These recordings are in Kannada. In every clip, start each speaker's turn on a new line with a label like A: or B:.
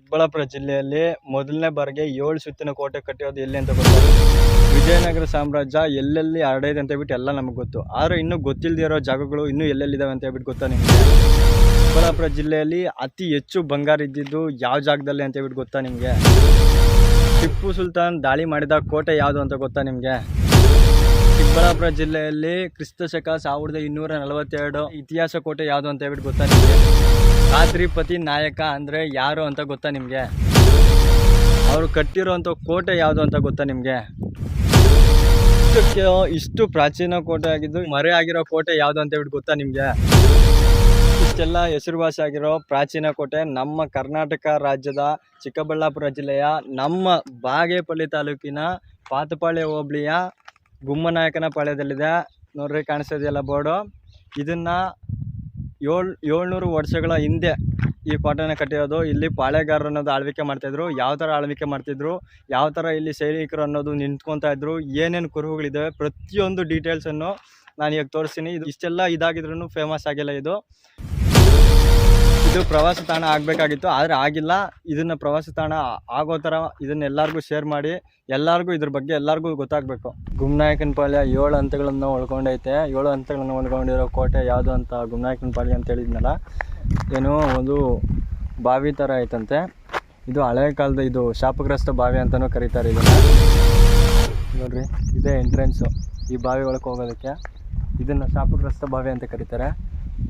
A: ಚಿಕ್ಕಬಳ್ಳಾಪುರ ಜಿಲ್ಲೆಯಲ್ಲಿ ಮೊದಲನೇ ಬಾರಿಗೆ ಏಳು ಸುತ್ತಿನ ಕೋಟೆ ಕಟ್ಟಿರೋದು ಎಲ್ಲಿ ಅಂತ ಗೊತ್ತಾ ವಿಜಯನಗರ ಸಾಮ್ರಾಜ್ಯ ಎಲ್ಲೆಲ್ಲಿ ಹರಡೈದೆ ಅಂತ ಹೇಳ್ಬಿಟ್ಟು ಎಲ್ಲ ನಮಗೆ ಗೊತ್ತು. ಆದರೆ ಇನ್ನೂ ಗೊತ್ತಿಲ್ಲದೆ ಇರೋ ಜಾಗಗಳು ಇನ್ನೂ ಎಲ್ಲೆಲ್ಲಿದ್ದಾವೆ ಅಂತ ಹೇಳ್ಬಿಟ್ಟು ಗೊತ್ತಾ ನಿಮಗೆ? ಚಿಕ್ಕಬಳ್ಳಾಪುರ ಜಿಲ್ಲೆಯಲ್ಲಿ ಅತಿ ಹೆಚ್ಚು ಬಂಗಾರ ಇದ್ದಿದ್ದು ಯಾವ ಜಾಗದಲ್ಲಿ ಅಂತ ಹೇಳ್ಬಿಟ್ಟು ಗೊತ್ತಾ ನಿಮಗೆ? ಟಿಪ್ಪು ಸುಲ್ತಾನ್ ದಾಳಿ ಮಾಡಿದ ಕೋಟೆ ಯಾವುದು ಅಂತ ಗೊತ್ತಾ ನಿಮಗೆ? ಚಿಕ್ಕಬಳ್ಳಾಪುರ ಜಿಲ್ಲೆಯಲ್ಲಿ ಕ್ರಿಸ್ತ ಶಕ ಸಾವಿರದ ಇನ್ನೂರ ನಲವತ್ತೆರಡು ಇತಿಹಾಸ ಕೋಟೆ ಯಾವುದು ಅಂತ ಹೇಳ್ಬಿಟ್ಟು ಗೊತ್ತಾ ನಿಮಗೆ? ಖಾದ್ರಿಪತಿ ನಾಯಕ ಅಂದರೆ ಯಾರು ಅಂತ ಗೊತ್ತಾ ನಿಮಗೆ? ಅವರು ಕಟ್ಟಿರೋಂಥ ಕೋಟೆ ಯಾವುದು ಅಂತ ಗೊತ್ತಾ ನಿಮಗೆ? ಇಷ್ಟಕ್ಕೆ ಇಷ್ಟು ಪ್ರಾಚೀನ ಕೋಟೆ ಆಗಿದ್ದು ಮರೆ ಆಗಿರೋ ಕೋಟೆ ಯಾವುದು ಅಂತ ಹೇಳ್ಬಿಟ್ಟು ಗೊತ್ತಾ ನಿಮಗೆ? ಇಷ್ಟೆಲ್ಲ ಹೆಸರುವಾಸಿ ಆಗಿರೋ ಪ್ರಾಚೀನ ಕೋಟೆ ನಮ್ಮ ಕರ್ನಾಟಕ ರಾಜ್ಯದ ಚಿಕ್ಕಬಳ್ಳಾಪುರ ಜಿಲ್ಲೆಯ ನಮ್ಮ ಬಾಗೇಪಲ್ಲಿ ತಾಲೂಕಿನ ಪಾತಪಾಳ್ಯ ಹೋಬಳಿಯ ಗುಮ್ಮನಾಯಕನ ಪಾಳ್ಯದಲ್ಲಿದೆ. ನೋಡ್ರಿ ಕಾಣಿಸ್ತಾ ಇದೆಯಲ್ಲ ಬೋರ್ಡು. ಇದನ್ನು ಏಳು, ಏಳ್ನೂರು ವರ್ಷಗಳ ಹಿಂದೆ ಈ ಕೋಟೆನ ಕಟ್ಟಿರೋದು, ಇಲ್ಲಿ ಪಾಳೆಗಾರರು ಅನ್ನೋದು ಆಳ್ವಿಕೆ ಮಾಡ್ತಾಯಿದ್ರು ಯಾವ ಥರ ಆಳ್ವಿಕೆ ಮಾಡ್ತಿದ್ರು, ಯಾವ ಥರ ಇಲ್ಲಿ ಸೈನಿಕರು ಅನ್ನೋದು ನಿಂತ್ಕೊತಾ ಇದ್ರು, ಏನೇನು ಕುರುಹುಗಳಿದ್ದಾವೆ ಪ್ರತಿಯೊಂದು ಡೀಟೇಲ್ಸನ್ನು ನಾನು ಈಗ ತೋರಿಸ್ತೀನಿ. ಇದು ಇಷ್ಟೆಲ್ಲ ಇದಾಗಿದ್ರೂ ಫೇಮಸ್ ಆಗಿಲ್ಲ ಇದು. ಇದು ಪ್ರವಾಸ ತಾಣ ಆಗಬೇಕಾಗಿತ್ತು, ಆದರೆ ಆಗಿಲ್ಲ. ಇದನ್ನು ಪ್ರವಾಸ ತಾಣ ಆಗೋ ಥರ ಇದನ್ನ ಎಲ್ಲರಿಗೂ ಶೇರ್ ಮಾಡಿ, ಎಲ್ಲರಿಗೂ ಇದ್ರ ಬಗ್ಗೆ ಎಲ್ಲರಿಗೂ ಗೊತ್ತಾಗಬೇಕು. ಗುಮ್ನಾಯಕನ ಪಾಳ್ಯ ಏಳು ಹಂತಗಳನ್ನು ಒಳ್ಕೊಂಡೈತೆ ಏಳು ಹಂತಗಳನ್ನು ಒಳ್ಕೊಂಡಿರೋ ಕೋಟೆ ಯಾವುದು ಅಂತ ಗುಮ್ನಾಯಕನ ಪಾಳ್ಯ ಅಂತ ಹೇಳಿದ್ನಲ್ಲ, ಏನು ಒಂದು ಬಾವಿ ಥರ ಐತಂತೆ. ಇದು ಹಳೆ ಕಾಲದ ಇದು ಶಾಪಗ್ರಸ್ತ ಬಾವಿ ಅಂತಲೂ ಕರೀತಾರೆ ಇದನ್ನು. ನೋಡ್ರಿ, ಇದೇ ಎಂಟ್ರೆನ್ಸು ಈ ಬಾವಿ ಒಳಗೆ ಹೋಗೋದಕ್ಕೆ ಇದನ್ನು ಶಾಪಗ್ರಸ್ತ ಬಾವಿ ಅಂತ ಕರೀತಾರೆ.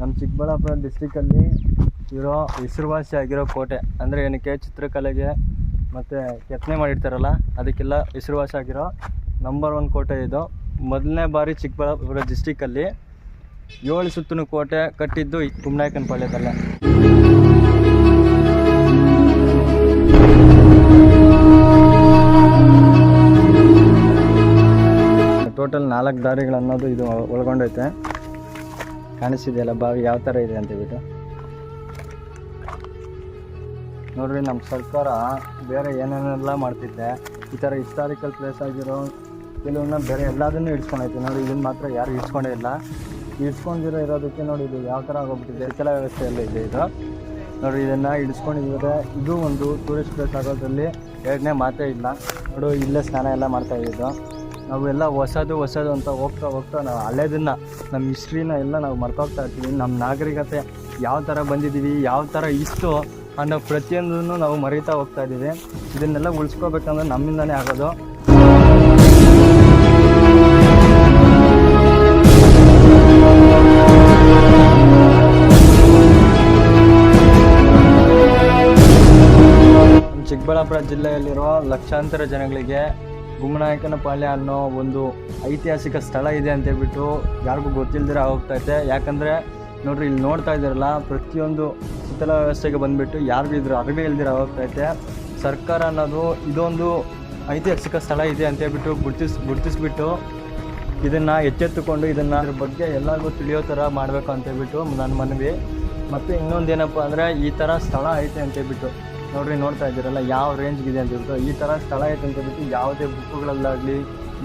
A: ನಮ್ಮ ಚಿಕ್ಕಬಳ್ಳಾಪುರ ಡಿಸ್ಟಿಕಲ್ಲಿ ಇರೋ ಹೆಸರುವಾಸಿಯಾಗಿರೋ ಕೋಟೆ, ಅಂದರೆ ಏನಕ್ಕೆ ಚಿತ್ರಕಲೆಗೆ ಮತ್ತು ಕೆತ್ತನೆ ಮಾಡಿರ್ತಾರಲ್ಲ, ಅದಕ್ಕೆಲ್ಲ ಹೆಸರುವಾಸಿಯಾಗಿರೋ ನಂಬರ್ ಒನ್ ಕೋಟೆ ಇದು. ಮೊದಲನೇ ಬಾರಿ ಚಿಕ್ಕಬಳ್ಳಾಪುರ ಡಿಸ್ಟಿಕಲ್ಲಿ ಏಳು ಸುತ್ತಿನ ಕೋಟೆ ಕಟ್ಟಿದ್ದು ಈ ಕುಮ್ನಾಯಕನ ಪಾಳ್ಯದಲ್ಲೇ ಟೋಟಲ್ ನಾಲ್ಕು ದಾರಿಗಳನ್ನೋದು ಇದು ಒಳಗೊಂಡೈತೆ. ಕಾಣಿಸಿದೆಯಲ್ಲ ಬಾವಿ ಯಾವ ಥರ ಇದೆ ಅಂತ ಹೇಳ್ಬಿಟ್ಟು. ನೋಡ್ರಿ ನಮ್ಮ ಸರ್ಕಾರ ಬೇರೆ ಏನೇನೆಲ್ಲ ಮಾಡ್ತಿದ್ದೆ ಈ ಥರ ಹಿಸ್ಟಾರಿಕಲ್ ಪ್ಲೇಸ್ ಆಗಿರೋ ಕೆಲವನ್ನ ಬೇರೆ ಎಲ್ಲದನ್ನೂ ಇಡ್ಸ್ಕೊಂಡೈತೆ ನೋಡಿ ಇದನ್ನ ಮಾತ್ರ ಯಾರು ಇಡ್ಸ್ಕೊಂಡೇ ಇಲ್ಲ. ಇಡ್ಸ್ಕೊಂಡಿರೋ ಇರೋದಕ್ಕೆ ನೋಡಿ, ಇದು ಯಾವ ಥರ ಆಗೋಗ್ಬಿಟ್ಟಿದೆ. ಕೆಲ ವ್ಯವಸ್ಥೆಯಲ್ಲೇ ಇದೆ ಇದು. ನೋಡಿ, ಇದನ್ನು ಇಡಿಸ್ಕೊಂಡಿದ್ದಾರೆ ಇದು ಒಂದು ಟೂರಿಸ್ಟ್ ಪ್ಲೇಸ್ ಆಗೋದ್ರಲ್ಲಿ ಎರಡನೇ ಮಾತೇ ಇಲ್ಲ. ನೋಡು, ಇಲ್ಲೇ ಸ್ನಾನ ಎಲ್ಲ ಮಾಡ್ತಾ ಇದ್ದಿದ್ದು ನಾವೆಲ್ಲ ಹೊಸದು ಹೊಸದು ಅಂತ ಹೋಗ್ತಾ ಹೋಗ್ತಾ ನಾವು ಹಳೇದನ್ನ ನಮ್ಮ ಹಿಸ್ಟ್ರಿನ ಎಲ್ಲ ನಾವು ಮರ್ತೋಗ್ತಾ ಇರ್ತೀವಿ. ನಮ್ಮ ನಾಗರಿಕತೆ ಯಾವ ಥರ ಬಂದಿದ್ದೀವಿ ಯಾವ ಥರ ಇಷ್ಟು ಅನ್ನೋ ಪ್ರತಿಯೊಂದನ್ನು ನಾವು ಮರೀತಾ ಹೋಗ್ತಾ ಇದ್ದೀವಿ. ಇದನ್ನೆಲ್ಲ ಉಳಿಸ್ಕೋಬೇಕಂದ್ರೆ ನಮ್ಮಿಂದನೇ ಆಗೋದು. ಚಿಕ್ಕಬಳ್ಳಾಪುರ ಜಿಲ್ಲೆಯಲ್ಲಿರುವ ಲಕ್ಷಾಂತರ ಜನಗಳಿಗೆ ಗುಮ್ಮನಾಯಕನಪಾಳ್ಯ ಅನ್ನೋ ಒಂದು ಐತಿಹಾಸಿಕ ಸ್ಥಳ ಇದೆ ಅಂತ ಹೇಳ್ಬಿಟ್ಟು ಯಾರಿಗೂ ಗೊತ್ತಿಲ್ಲದಿರ ಹೋಗ್ತೈತೆ ಯಾಕಂದರೆ ನೋಡ್ರಿ, ಇಲ್ಲಿ ನೋಡ್ತಾ ಇದ್ದೀರಲ್ಲ, ಪ್ರತಿಯೊಂದು ಸುತ್ತಲ ವ್ಯವಸ್ಥೆಗೆ ಬಂದುಬಿಟ್ಟು ಯಾರಿಗೂ ಇದ್ರ ಅರಿವೇ ಇಲ್ದಿರ ಹೋಗ್ತೈತೆ ಸರ್ಕಾರ ಅನ್ನೋದು ಇದೊಂದು ಐತಿಹಾಸಿಕ ಸ್ಥಳ ಇದೆ ಅಂತ ಹೇಳ್ಬಿಟ್ಟು ಗುರ್ತಿಸ್, ಗುರ್ತಿಸ್ಬಿಟ್ಟು ಇದನ್ನು ಎಚ್ಚೆತ್ತುಕೊಂಡು ಇದನ್ನು ಅದ್ರ ಬಗ್ಗೆ ಎಲ್ಲರಿಗೂ ತಿಳಿಯೋ ಥರ ಮಾಡಬೇಕು ಅಂತ ಹೇಳ್ಬಿಟ್ಟು ನನ್ನ ಮನವಿ. ಮತ್ತು ಇನ್ನೊಂದು ಏನಪ್ಪ ಅಂದರೆ ಈ ಥರ ಸ್ಥಳ ಐತೆ ಅಂತ ಹೇಳ್ಬಿಟ್ಟು ನೋಡ್ರಿ ನೋಡ್ತಾ ಇದ್ದೀರಲ್ಲ, ಯಾವ ರೇಂಜ್ಗಿದೆ ಅಂತ ಹೇಳ್ಬಿಟ್ಟು ಈ ಥರ ಸ್ಥಳ ಐತೆ ಅಂತ ಹೇಳ್ಬಿಟ್ಟು ಯಾವುದೇ ಬುಕ್ಗಳಲ್ಲಾಗಲಿ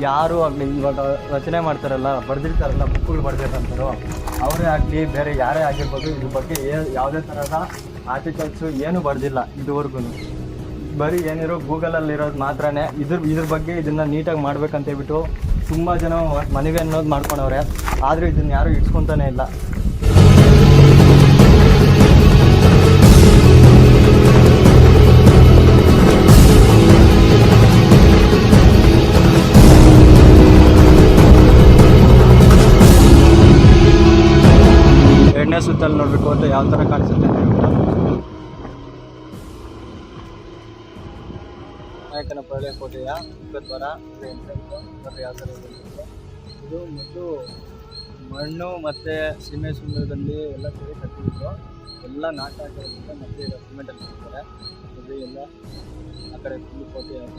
A: ಯಾರೂ ಆಗಲಿ ಇವಾಗ ರಚನೆ ಮಾಡ್ತಾರಲ್ಲ, ಬರೆದಿರ್ತಾರಲ್ಲ ಬುಕ್ಗಳು ಬರೆದಿರ್ತಾರೋ ಅವರೇ ಆಗಲಿ, ಬೇರೆ ಯಾರೇ ಆಗಿರ್ಬೋದು, ಇದ್ರ ಬಗ್ಗೆ ಯಾವುದೇ ಥರದ ಆರ್ಟಿಕಲ್ಸು ಏನೂ ಬರೆದಿಲ್ಲ ಇದುವರೆಗೂ ಬರೀ ಏನಿರೋ ಗೂಗಲಲ್ಲಿರೋದು ಮಾತ್ರನೇ, ಇದ್ರ ಇದ್ರ ಬಗ್ಗೆ ಇದನ್ನು ನೀಟಾಗಿ ಮಾಡ್ಬೇಕಂತ ಹೇಳ್ಬಿಟ್ಟು, ತುಂಬ ಜನ ಮನವಿ ಅನ್ನೋದು ಮಾಡ್ಕೊಂಡವ್ರೆ ಆದರೂ ಇದನ್ನು ಯಾರೂ ಇಟ್ಸ್ಕೊತಾನೆ ಇಲ್ಲ. ಎರಡನೇ ನೋಡಬೇಕು ಅಂತ ಯಾವ ಥರ ಕಾಣಿಸುತ್ತೆ ಅಂತ ಹೇಳ್ಬಿಟ್ಟು ನಾಯಕನ ಪಾಳ್ಯ ಕೋಟೆಯ ಮುಖದ್ವಾರ ಇದು ಮತ್ತು ಇದು ಮಣ್ಣು ಮತ್ತು ಸೀಮೆ ಸುಂದರದಲ್ಲಿ ಎಲ್ಲ ಸೇರಿ ಕಟ್ಟಿದ್ರು. ಎಲ್ಲ ನಾಟಕ ಆಗಿರೋದ್ರಿಂದ ಮತ್ತೆ ಸಿಮೆಂಟಲ್ಲಿ ಕಟ್ತಾರೆ ನೋಡ್ರಿ ಎಲ್ಲ ಆ ಕಡೆ ಫುಲ್ ಕೋಟೆ ಯಾವ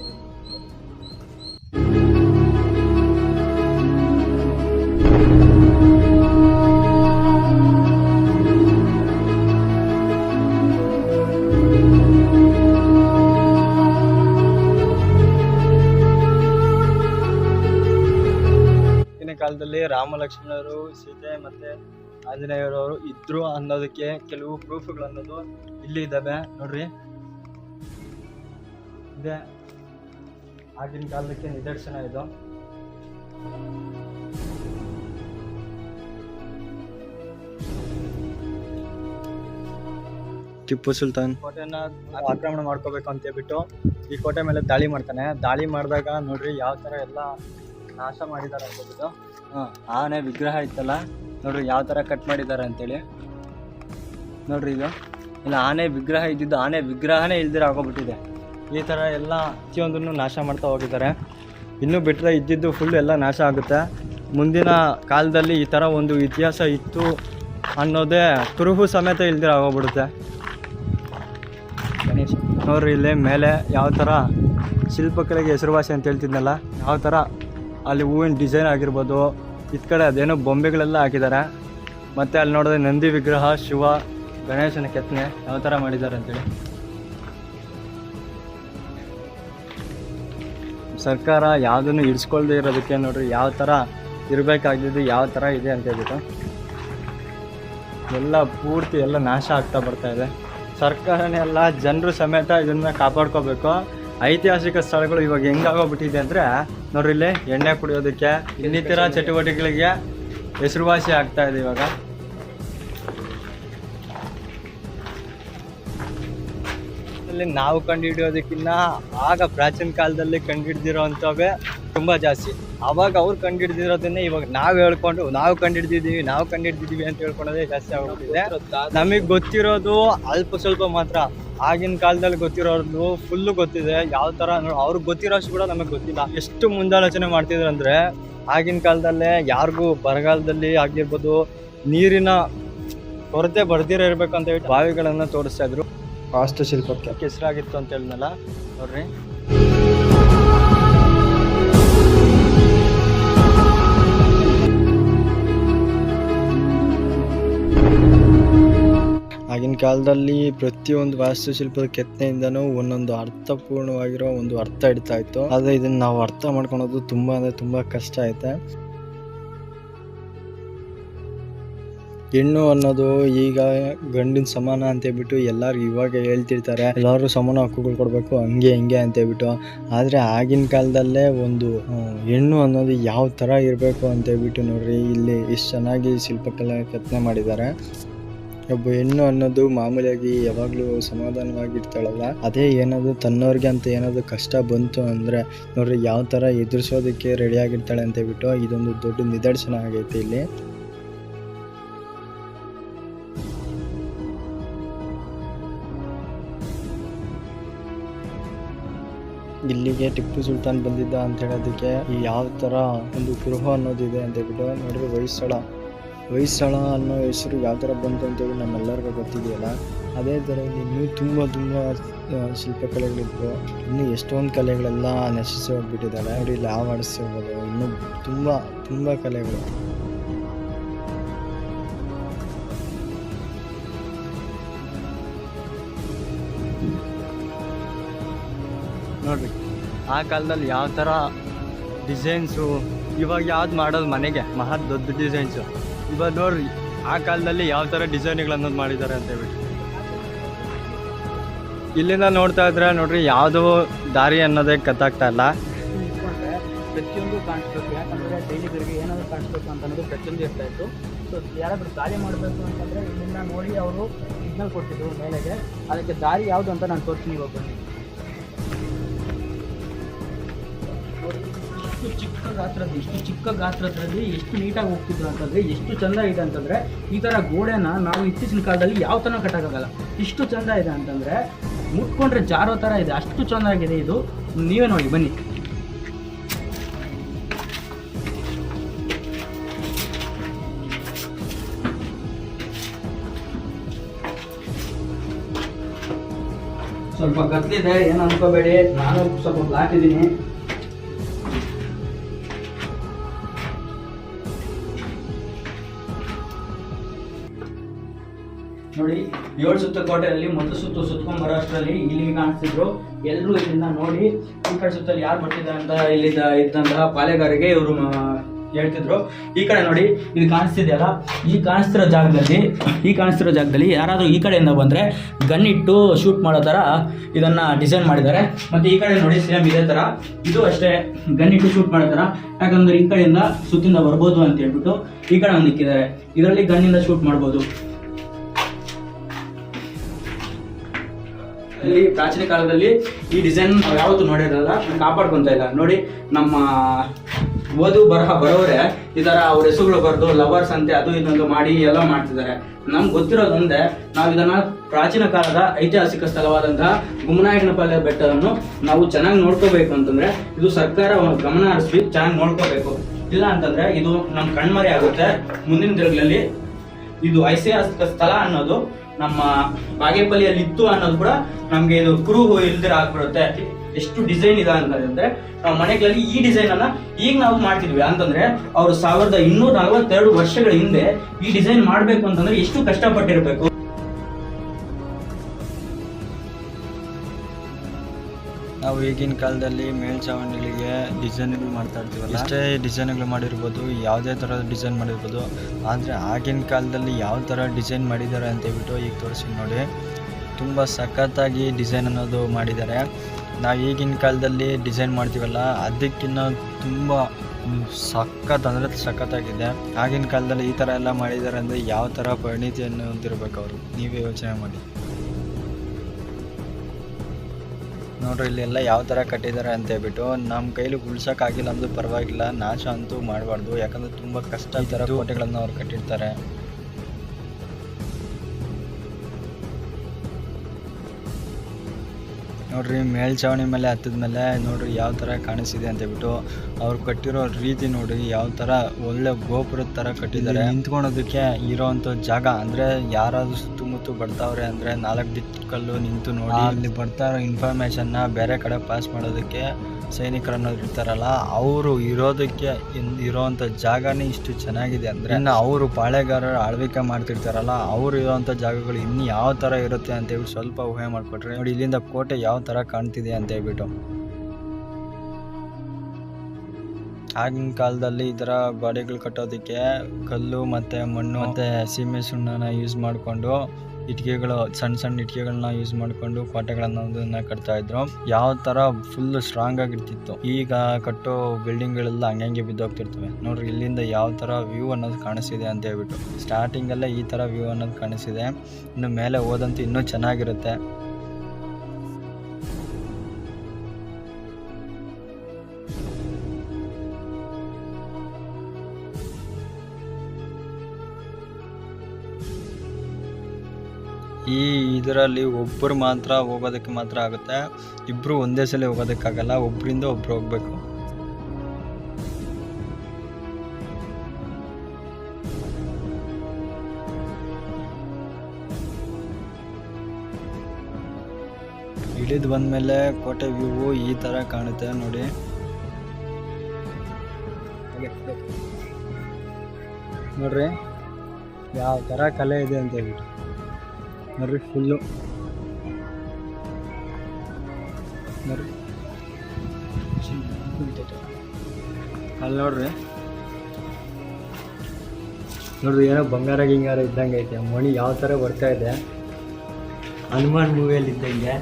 A: ಕಾಲದಲ್ಲಿ ರಾಮ ಲಕ್ಷ್ಮಣರು ಸೀತೆ ಮತ್ತೆ ಆಂಜನೇಯರವರು ಇದ್ರು ಅನ್ನೋದಕ್ಕೆ ಕೆಲವು ಪ್ರೂಫ್ಗಳು ಅನ್ನೋದು ಇಲ್ಲಿ ಇದ್ದಾವೆ ನೋಡ್ರಿ. ಇದೆ. ಆಗಿನ ಕಾಲದಕ್ಕೆ ನಿದರ್ಶನ ಇದು. ಟಿಪ್ಪು ಸುಲ್ತಾನ್. ಕೋಟೆನ ಆಕ್ರಮಣ ಮಾಡ್ಕೋಬೇಕು ಅಂತ ಹೇಳ್ಬಿಟ್ಟು ಈ ಕೋಟೆ ಮೇಲೆ ದಾಳಿ ಮಾಡ್ತಾನೆ. ದಾಳಿ ಮಾಡಿದಾಗ ನೋಡ್ರಿ ಯಾವ ಥರ ಎಲ್ಲ ನಾಶ ಮಾಡಿದ್ದಾರೆ ಅಂದ್ಬಿಟ್ಟು ಹಾಂ ಆನೆ ವಿಗ್ರಹ ಇತ್ತಲ್ಲ ನೋಡ್ರಿ ಯಾವ ಥರ ಕಟ್ ಮಾಡಿದ್ದಾರೆ ಅಂತೇಳಿ. ನೋಡ್ರಿ ಇದು. ಇಲ್ಲ ಆನೆ ವಿಗ್ರಹ ಇದ್ದಿದ್ದು ಆನೆ ವಿಗ್ರಹನೇ ಇಲ್ದಿರ ಆಗೋಗ್ಬಿಟ್ಟಿದೆ. ಈ ಥರ ಎಲ್ಲ ಪ್ರತಿಯೊಂದನ್ನು ನಾಶ ಮಾಡ್ತಾ ಹೋಗಿದ್ದಾರೆ. ಇನ್ನೂ ಬಿಟ್ಟರೆ ಇದ್ದಿದ್ದು ಫುಲ್ ಎಲ್ಲ ನಾಶ ಆಗುತ್ತೆ. ಮುಂದಿನ ಕಾಲದಲ್ಲಿ ಈ ಥರ ಒಂದು ಇತಿಹಾಸ ಇತ್ತು ಅನ್ನೋದೇ ಕುರುಹು ಸಮೇತ ಇಲ್ದಿರ ಆಗೋಗ್ಬಿಡುತ್ತೆ. ಗಣೇಶ. ನೋಡ್ರಿ ಇಲ್ಲಿ ಮೇಲೆ ಯಾವ ಥರ ಶಿಲ್ಪಕಲೆಗೆ ಹೆಸರುವಾಸಿ ಅಂತ ಹೇಳ್ತಿದ್ನಲ್ಲ ಯಾವ ಥರ ಅಲ್ಲಿ ಹೂವಿನ ಡಿಸೈನ್ ಆಗಿರ್ಬೋದು. ಇತ್ ಕಡೆ ಅದೇನೋ ಬೊಂಬೆಗಳೆಲ್ಲ ಹಾಕಿದ್ದಾರೆ ಮತ್ತು ಅಲ್ಲಿ ನೋಡಿದ್ರೆ ನಂದಿ ವಿಗ್ರಹ, ಶಿವ, ಗಣೇಶನ ಕೆತ್ತನೆ ಯಾವ ಥರ ಮಾಡಿದ್ದಾರೆ ಅಂತೇಳಿ. ಸರ್ಕಾರ ಯಾವುದನ್ನು ಇಡ್ಸ್ಕೊಳ್ದೆ ಇರೋದಕ್ಕೆ ನೋಡ್ರಿ, ಯಾವ ಥರ ಇರಬೇಕಾಗಿದ್ದು ಯಾವ ಥರ ಇದೆ ಅಂತ ಹೇಳ್ಬಿಟ್ಟು. ಎಲ್ಲ ಪೂರ್ತಿ ಎಲ್ಲ ನಾಶ ಆಗ್ತಾ ಬರ್ತಾ ಇದೆ. ಸರ್ಕಾರನೇ ಎಲ್ಲ ಜನರು ಸಮೇತ ಇದನ್ನು ಕಾಪಾಡ್ಕೋಬೇಕು. ಐತಿಹಾಸಿಕ ಸ್ಥಳಗಳು ಇವಾಗ ಹೆಂಗಾಗೋಗ್ಬಿಟ್ಟಿದೆ ಅಂದರೆ ನೋಡ್ರಿ ಇಲ್ಲಿ ಎಣ್ಣೆ ಕುಡಿಯೋದಕ್ಕೆ ಇನ್ನಿತರ ಚಟುವಟಿಕೆಗಳಿಗೆ ಹೆಸರುವಾಸಿ ಆಗ್ತಾ ಇದೆ ಇವಾಗ. ಅಲ್ಲಿ ನಾವು ಕಂಡುಹಿಡಿಯೋದಕ್ಕಿಂತ ಆಗ ಪ್ರಾಚೀನ ಕಾಲದಲ್ಲಿ ಕಂಡುಹಿಡ್ದಿರೋ ಅಂಥವೇ ತುಂಬ ಜಾಸ್ತಿ. ಅವಾಗ ಅವ್ರು ಕಂಡುಹಿಡ್ದಿರೋದನ್ನೇ ಇವಾಗ ನಾವು ಹೇಳ್ಕೊಂಡು, ನಾವು ಕಂಡುಹಿಡ್ದಿದ್ದೀವಿ ನಾವು ಕಂಡುಹಿಡ್ದಿದ್ದೀವಿ ಅಂತ ಹೇಳ್ಕೊಳೋದೇ ಜಾಸ್ತಿ ಆಗೋಗಿದೆ ನಮಗೆ ಗೊತ್ತಿರೋದು ಅಲ್ಪ ಸ್ವಲ್ಪ ಮಾತ್ರ. ಆಗಿನ ಕಾಲದಲ್ಲಿ ಗೊತ್ತಿರೋದು ಫುಲ್ಲು ಗೊತ್ತಿದೆ. ಯಾವ ಥರ ಅವ್ರಿಗೆ ಗೊತ್ತಿರೋಷ್ಟು ಕೂಡ ನಮಗೆ ಗೊತ್ತಿಲ್ಲ. ಎಷ್ಟು ಮುಂದಾಲೋಚನೆ ಮಾಡ್ತಿದ್ರು ಅಂದರೆ ಆಗಿನ ಕಾಲದಲ್ಲೇ ಯಾರಿಗೂ ಬರಗಾಲದಲ್ಲಿ ಆಗಿರ್ಬೋದು ನೀರಿನ ಕೊರತೆ ಬರ್ದಿರ ಇರಬೇಕು ಅಂತ ಹೇಳಿ ಬಾವಿಗಳನ್ನು ತೋರಿಸ್ತಾ ಇದ್ರು. ವಾಸ್ತುಶಿಲ್ಪಕ್ಕೆ ಹೆಸರಾಗಿತ್ತು ಅಂತ ಹೇಳಿದ್ನಲ್ಲ ನೋಡ್ರಿ. ಆಗಿನ ಕಾಲದಲ್ಲಿ ಪ್ರತಿಯೊಂದು ವಾಸ್ತುಶಿಲ್ಪದ ಕೆತ್ತನೆಯಿಂದನೂ ಒಂದೊಂದು ಅರ್ಥಪೂರ್ಣವಾಗಿರೋ ಒಂದು ಅರ್ಥ ಇಡ್ತಾ ಇತ್ತು. ಆದರೆ ಇದನ್ನ ನಾವು ಅರ್ಥ ಮಾಡ್ಕೊಳೋದು ತುಂಬಾ ಅಂದ್ರೆ ತುಂಬಾ ಕಷ್ಟ ಐತೆ ಹೆಣ್ಣು ಅನ್ನೋದು ಈಗ ಗಂಡಿನ ಸಮಾನ ಅಂತ ಹೇಳ್ಬಿಟ್ಟು ಎಲ್ಲರೂ ಇವಾಗ ಹೇಳ್ತಿರ್ತಾರೆ. ಎಲ್ಲರೂ ಸಮಾನ ಹಕ್ಕುಗಳು ಕೊಡಬೇಕು, ಹಂಗೆ, ಹಿಂಗೆ ಅಂತ ಹೇಳ್ಬಿಟ್ಟು. ಆದರೆ ಆಗಿನ ಕಾಲದಲ್ಲೇ ಒಂದು ಹೆಣ್ಣು ಅನ್ನೋದು ಯಾವ ಥರ ಇರಬೇಕು ಅಂತ ಹೇಳ್ಬಿಟ್ಟು ನೋಡ್ರಿ, ಇಲ್ಲಿ ಎಷ್ಟು ಚೆನ್ನಾಗಿ ಶಿಲ್ಪಕಲೆ ಕೆತ್ತನೆ ಮಾಡಿದ್ದಾರೆ. ಒಬ್ಬ ಹೆಣ್ಣು ಅನ್ನೋದು ಮಾಮೂಲಿಯಾಗಿ ಯಾವಾಗಲೂ ಸಮಾಧಾನವಾಗಿರ್ತಾಳಲ್ಲ, ಅದೇ ಏನಾದ್ರು ತನ್ನವ್ರಿಗೆ ಅಂತ ಏನಾದ್ರು ಕಷ್ಟ ಬಂತು ಅಂದರೆ, ನೋಡ್ರಿ ಯಾವ ಥರ ಎದುರಿಸೋದಕ್ಕೆ ರೆಡಿಯಾಗಿರ್ತಾಳೆ ಅಂತ ಹೇಳ್ಬಿಟ್ಟು ಇದೊಂದು ದೊಡ್ಡ ನಿದರ್ಶನ ಆಗೈತೆ ಇಲ್ಲಿ. ಇಲ್ಲಿಗೆ ಟಿಪ್ಪು ಸುಲ್ತಾನ್ ಬಂದಿದ್ದ ಅಂತ ಹೇಳೋದಕ್ಕೆ ಯಾವ ತರ ಒಂದು ಗೃಹ ಅನ್ನೋದಿದೆ ಅಂತ ಹೇಳ್ಬಿಟ್ಟು ನೋಡಿದ್ರೆ ಹೊಯ್ಸಳ. ಹೊಯ್ಸಳ ಅನ್ನೋ ಹೆಸರು ಯಾವ ಥರ ಬಂತು ಅಂತೇಳಿ ನಮ್ಮೆಲ್ಲರಿಗೂ ಗೊತ್ತಿದೆಯಲ್ಲ. ಅದೇ ಥರ ಇನ್ನೂ ತುಂಬ ತುಂಬ ಶಿಲ್ಪಕಲೆಗಳಿದ್ರು ಇನ್ನೂ ಎಷ್ಟೊಂದು ಕಲೆಗಳೆಲ್ಲ ನಶಿಸಿ ಹೋಗ್ಬಿಟ್ಟಿದ್ದಾವೆ. ನೋಡಿ ಇಲ್ಲಿ ಆವಡಿಸಿರ್ಬೋದು ಇನ್ನೂ ತುಂಬ ತುಂಬ ಕಲೆಗಳು. ಆ ಕಾಲದಲ್ಲಿ ಯಾವ ಥರ ಡಿಸೈನ್ಸು ಇವಾಗ ಯಾವ್ದು ಮಾಡೋದು ಮನೆಗೆ? ಮಹಾ ದೊಡ್ಡ ಡಿಸೈನ್ಸು ಇವಾಗ ನೋಡ್ರಿ, ಆ ಕಾಲದಲ್ಲಿ ಯಾವ ಥರ ಡಿಸೈನ್ಗಳನ್ನೋದು ಮಾಡಿದ್ದಾರೆ ಅಂತ ಹೇಳ್ಬಿಟ್ಟು. ಇಲ್ಲಿಂದ ನೋಡ್ತಾ ಇದ್ರೆ ನೋಡ್ರಿ, ಯಾವುದೋ ದಾರಿ ಅನ್ನೋದೇ ಕತ್ತಾಗ್ತಾ ಇಲ್ಲ.
B: ಪ್ರತಿಯೊಂದು ಕಾಣಿಸ್ಬೇಕು, ಯಾಕಂದ್ರೆ ಸೈನಿಕರಿಗೆ ಏನಾದ್ರು ಕಾಣಿಸ್ಬೇಕು ಅಂತ ಅನ್ನೋದು ಪ್ರತಿಯೊಂದು ಇರ್ತಾ ಇತ್ತು. ಸೊ ಯಾರಾದ್ರೂ ದಾರಿ ಮಾಡಬೇಕು ಅಂತಂದ್ರೆ ಇಲ್ಲಿಂದ ನೋಡಿ ಅವರು ಸಿಗ್ನಲ್ ಕೊಟ್ಟಿದ್ರು ಮೇಲೆಗೆ. ಅದಕ್ಕೆ ದಾರಿ ಯಾವುದು ಅಂತ ನಾನು ತೋರಿಸ್ತೀನಿ ಇವಾಗ. ಬನ್ನಿ ಇಷ್ಟು ಚಿಕ್ಕ ಗಾತ್ರದ ಎಷ್ಟು ಚಿಕ್ಕ ಗಾತ್ರದಲ್ಲಿ ಎಷ್ಟು ನೀಟಾಗಿ ಹೋಗ್ತಿದ್ರು ಅಂತಂದ್ರೆ, ಎಷ್ಟು ಚಂದ ಇದೆ ಅಂತಂದ್ರೆ, ಈ ಥರ ಗೋಡೆನ ನಾವು ಇತ್ತೀಚಿನ ಕಾಲದಲ್ಲಿ ಯಾವ ಥರ ಕಟ್ಟೋಕ್ಕಾಗಲ್ಲ. ಇಷ್ಟು ಚಂದ ಇದೆ ಅಂತಂದ್ರೆ, ಮುಟ್ಕೊಂಡ್ರೆ ಜಾರೋ ತರ ಇದೆ. ಅಷ್ಟು ಚೆನ್ನಾಗಿದೆ ಇದು. ನೀವೇ ನೋಡಿ, ಬನ್ನಿ. ಸ್ವಲ್ಪ ಕತ್ಲಿದೆ ಏನು ಅನ್ಕೋಬೇಡಿ. ನಾನು ಸ್ವಲ್ಪ ಬ್ಲಾಕ್ ಇದ್ದೀನಿ. ನೋಡಿ, ಏಳು ಸುತ್ತ ಕೋಟೆಯಲ್ಲಿ ಮೊದಲು ಸುತ್ತು ಸುತ್ಕೊಂಡ್ ಬರೋ ಅಷ್ಟರಲ್ಲಿ ಇಲ್ಲಿ ಕಾಣಿಸ್ತಿದ್ರು ಎಲ್ಲರೂ ಇಲ್ಲಿಂದ ನೋಡಿ, ಈ ಕಡೆ ಸುತ್ತಲ್ಲಿ ಯಾರು ಬರ್ತಿದ್ದಾರೆ ಅಂತ ಇಲ್ಲಿದ್ದ, ಇದ್ದಂತಹ ಪಾಲೆಗಾರಿಗೆ ಇವರು ಹೇಳ್ತಿದ್ರು. ಈ ಕಡೆ ನೋಡಿ, ಇದು ಕಾಣಿಸ್ತಿದೆಯಲ್ಲ? ಈ ಕಾಣಿಸ್ತಿರೋ ಜಾಗದಲ್ಲಿ, ಈ ಕಾಣಿಸ್ತಿರೋ ಜಾಗದಲ್ಲಿ ಯಾರಾದರೂ ಈ ಕಡೆಯಿಂದ ಬಂದರೆ ಗನ್ ಇಟ್ಟು ಶೂಟ್ ಮಾಡೋ ಥರ ಇದನ್ನು ಡಿಸೈನ್ ಮಾಡಿದ್ದಾರೆ. ಮತ್ತು ಈ ಕಡೆ ನೋಡಿ ಸೇಮ್ ಇದೇ ಥರ ಇದು ಅಷ್ಟೇ ಗನ್ ಇಟ್ಟು ಶೂಟ್ ಮಾಡೋ ಥರ ಯಾಕಂದ್ರೆ ಈ ಕಡೆಯಿಂದ ಸುತ್ತಿಂದ ಬರ್ಬೋದು ಅಂತ ಹೇಳ್ಬಿಟ್ಟು ಈ ಕಡೆ ಒಂದು ಇಕ್ಕಿದ್ದಾರೆ ಇದರಲ್ಲಿ ಗನ್ನಿಂದ ಶೂಟ್ ಮಾಡ್ಬೋದು. ಇಲ್ಲಿ ಪ್ರಾಚೀನ ಕಾಲದಲ್ಲಿ ಈ ಡಿಸೈನ್ ನಾವು ಯಾವತ್ತು ನೋಡಿರಲ್ಲ, ಕಾಪಾಡ್ಕೊಂತ ಇಲ್ಲ ನೋಡಿ, ನಮ್ಮ ಓದು ಬರಹ ಬರೋರೆ, ಈ ತರ ಅವ್ರ ಹೆಸರುಗಳು ಬರೆದು ಲವರ್ಸ್ ಅಂತೆ, ಅದು ಇದೊಂದು ಮಾಡಿ ಎಲ್ಲ ಮಾಡ್ತಿದ್ದಾರೆ. ನಮ್ಗೆ ಗೊತ್ತಿರೋದೊಂದೇ ನಾವು ಇದನ್ನ ಪ್ರಾಚೀನ ಕಾಲದ ಐತಿಹಾಸಿಕ ಸ್ಥಳವಾದಂತಹ ಗುಮ್ಮನಾಯಕನಪಾಳ್ಯ ಬೆಟ್ಟವನ್ನು ನಾವು ಚೆನ್ನಾಗಿ ನೋಡ್ಕೋಬೇಕು ಅಂತಂದ್ರೆ, ಇದು ಸರ್ಕಾರ ಗಮನ ಹರಿಸಿ ಚೆನ್ನಾಗಿ ನೋಡ್ಕೋಬೇಕು. ಇಲ್ಲ ಅಂತಂದ್ರೆ ಇದು ನಮ್ಮ ಕಣ್ಮರೆ ಆಗುತ್ತೆ. ಮುಂದಿನ ದಿನಗಳಲ್ಲಿ ಇದು ಐತಿಹಾಸಿಕ ಸ್ಥಳ ಅನ್ನೋದು ನಮ್ಮ ಬಾಗೇಪಲ್ಲಿಯಲ್ಲಿ ಇತ್ತು ಅನ್ನೋದು ಕೂಡ ನಮ್ಗೆ ಇದು ಕುರುಹು ಇಲ್ದಿರ ಆಗ್ಬಿಡುತ್ತೆ. ಎಷ್ಟು ಡಿಸೈನ್ ಇದೆ ಅಂತಂದ್ರೆ, ನಾವು ಮನೆಗಳಲ್ಲಿ ಈ ಡಿಸೈನ್ ಅನ್ನ ಈಗ ನಾವು ಮಾಡ್ತಿದ್ವಿ. ಅಂತಂದ್ರೆ, ಅವರು ಸಾವಿರದ ಇನ್ನೂರ ನಲವತ್ತೆರಡು ವರ್ಷಗಳ ಹಿಂದೆ ಈ ಡಿಸೈನ್ ಮಾಡ್ಬೇಕು ಅಂತಂದ್ರೆ ಎಷ್ಟು ಕಷ್ಟಪಟ್ಟಿರ್ಬೇಕು.
C: ನಾವು ಈಗಿನ ಕಾಲದಲ್ಲಿ ಮೇಲ್ಛಾವಣಿಗಳಿಗೆ ಡಿಸೈನ್ಗಳು ಮಾಡ್ತಾ ಇರ್ತೀವಲ್ಲ? ಅಷ್ಟೇ ಡಿಸೈನ್ಗಳು ಮಾಡಿರ್ಬೋದು, ಯಾವುದೇ ಥರದ ಡಿಸೈನ್ ಮಾಡಿರ್ಬೋದು. ಆದರೆ ಆಗಿನ ಕಾಲದಲ್ಲಿ ಯಾವ ಥರ ಡಿಸೈನ್ ಮಾಡಿದ್ದಾರೆ ಅಂತ ಹೇಳ್ಬಿಟ್ಟು ಈಗ ತೋರಿಸಿ ನೋಡಿ. ತುಂಬ ಸಖತ್ತಾಗಿ ಡಿಸೈನ್ ಅನ್ನೋದು ಮಾಡಿದ್ದಾರೆ. ನಾವು ಈಗಿನ ಕಾಲದಲ್ಲಿ ಡಿಸೈನ್ ಮಾಡ್ತೀವಲ್ಲ ಅದಕ್ಕಿಂತ ತುಂಬ ಸಖತ್ ಅಂದರೆ ಸಖತ್ತಾಗಿದೆ. ಆಗಿನ ಕಾಲದಲ್ಲಿ ಈ ಥರ ಎಲ್ಲ ಮಾಡಿದ್ದಾರೆ ಅಂದರೆ ಯಾವ ಥರ ಪರಿಣಿತಿಯನ್ನು ಹೊಂದಿರಬೇಕು ಅವರು? ನೀವೇ ಯೋಚನೆ ಮಾಡಿ. ನೋಡ್ರಿ ಇಲ್ಲೆಲ್ಲ ಯಾವ ಥರ ಕಟ್ಟಿದ್ದಾರೆ ಅಂತ ಹೇಳ್ಬಿಟ್ಟು ನಮ್ಮ ಕೈಲಿ ಉಳ್ಸೋಕ್ಕಾಗಿಲ್ಲ ಅಂದ್ರೂ ಪರವಾಗಿಲ್ಲ, ನಾಶ ಅಂತೂ ಮಾಡಬಾರ್ದು. ಯಾಕಂದ್ರೆ ತುಂಬ ಕಷ್ಟ ಈ ಥರ ಕೋಟೆಗಳನ್ನು ಅವ್ರು ಕಟ್ಟಿರ್ತಾರೆ. ನೋಡ್ರಿ ಮೇಲ್ಛಾವಣಿ ಮೇಲೆ ಹತ್ತಿದ ಮೇಲೆ ನೋಡ್ರಿ ಯಾವ ಥರ ಕಾಣಿಸಿದೆ ಅಂತ ಹೇಳ್ಬಿಟ್ಟು ಅವ್ರು ಕಟ್ಟಿರೋ ರೀತಿ ನೋಡಿ ಯಾವ ಥರ ಒಳ್ಳೆ ಗೋಪುರದ ಥರ ಕಟ್ಟಿದ್ದಾರೆ. ನಿಂತ್ಕೊಳೋದಕ್ಕೆ ಇರೋವಂಥ ಜಾಗ ಅಂದರೆ ಯಾರಾದರೂ ಸುತ್ತಮುತ್ತ ಬರ್ತಾವ್ರೆ ಅಂದರೆ ನಾಲ್ಕು ದಿಕ್ಕಲ್ಲೂ ನಿಂತು ನೋಡಿ. ಅಲ್ಲಿ ಬರ್ತಾ ಇರೋ ಇನ್ಫಾರ್ಮೇಷನ್ನ ಬೇರೆ ಕಡೆ ಪಾಸ್ ಮಾಡೋದಕ್ಕೆ ಸೈನಿಕರು ಅನ್ನೋರು ಇರ್ತಾರಲ್ಲ ಅವರು ಇರೋದಕ್ಕೆ ಇರೋವಂಥ ಜಾಗನೇ ಇಷ್ಟು ಚೆನ್ನಾಗಿದೆ ಅಂದರೆ ಇನ್ನು ಅವರು ಪಾಳೆಗಾರರು ಆಳ್ವಿಕೆ ಮಾಡ್ತಿರ್ತಾರಲ್ಲ, ಅವರು ಇರೋವಂಥ ಜಾಗಗಳು ಇನ್ನು ಯಾವ ಥರ ಇರುತ್ತೆ ಅಂತ ಹೇಳಿ ಸ್ವಲ್ಪ ಊಹೆ ಮಾಡಿಕೊಟ್ರೆ ನೋಡಿ, ಇಲ್ಲಿಂದ ಕೋಟೆ ಯಾವ ಥರ ಕಾಣ್ತಿದೆ ಅಂತ ಹೇಳ್ಬಿಟ್ಟು. ಆಗಿನ ಕಾಲದಲ್ಲಿ ಈ ಥರ ಗೋಡೆಗಳು ಕಟ್ಟೋದಕ್ಕೆ ಕಲ್ಲು ಮತ್ತು ಮಣ್ಣು ಮತ್ತು ಸೀಮೆ ಸುಣ್ಣನ ಯೂಸ್ ಮಾಡಿಕೊಂಡು ಇಟ್ಟಿಗೆಗಳು, ಸಣ್ಣ ಸಣ್ಣ ಇಟ್ಟಿಗೆಗಳನ್ನ ಯೂಸ್ ಮಾಡಿಕೊಂಡು ಕೋಟೆಗಳನ್ನು ಕಟ್ತಾ ಇದ್ರು. ಯಾವ ತರ ಫುಲ್ ಸ್ಟ್ರಾಂಗ್ ಆಗಿರ್ತಿತ್ತು. ಈಗ ಕಟ್ಟೋ ಬಿಲ್ಡಿಂಗ್ ಬಿಲ್ಡಿಂಗ್ಗಳೆಲ್ಲ ಹಂಗಂಗೆ ಬಿದ್ದೋಗ್ತಿರ್ತವೆ. ನೋಡ್ರಿ, ಇಲ್ಲಿಂದ ಯಾವ ತರ ವ್ಯೂ ಅನ್ನೋದು ಕಾಣಿಸ್ತಿದೆ ಅಂತ ಹೇಳ್ಬಿಟ್ಟು. ಸ್ಟಾರ್ಟಿಂಗಲ್ಲೇ ಈ ಥರ ವ್ಯೂ ಅನ್ನೋದು ಕಾಣಿಸಿದೆ ಇನ್ನು ಮೇಲೆ ಹೋದಂತೂ ಇನ್ನೂ ಚೆನ್ನಾಗಿರುತ್ತೆ. ಈ ಇದರಲ್ಲಿ ಒಬ್ಬರು ಮಾತ್ರ ಹೋಗೋದಕ್ಕೆ ಮಾತ್ರ ಆಗುತ್ತೆ. ಇಬ್ಬರು ಒಂದೇ ಸಲ ಹೋಗೋದಕ್ಕಾಗಲ್ಲ ಒಬ್ಬರಿಂದ ಒಬ್ರು ಹೋಗ್ಬೇಕು. ಇಳಿದು ಬಂದಮೇಲೆ ಕೋಟೆ ವ್ಯೂ ಈ ಥರ ಕಾಣುತ್ತೆ ನೋಡಿ. ನೋಡ್ರಿ, ಯಾವ ಥರ ಕಲೆ ಇದೆ ಅಂತ ಹೇಳ್ಬಿಟ್ಟು. ನೋಡ್ರಿ ಫುಲ್ಲು ನೋಡ್ರಿ ಅಲ್ಲಿ ನೋಡ್ರಿ. ನೋಡ್ರಿ ಏನೋ ಬಂಗಾರ ಗಿಂಗಾರ ಇದ್ದಂಗೆ ಐತೆ ಮಣಿ ಯಾವ ಥರ ಬರ್ತಾ ಇದೆ? ಹನುಮಾನ್ ಮೂವಿಯಲ್ಲಿ ಇದ್ದಂಗೆ.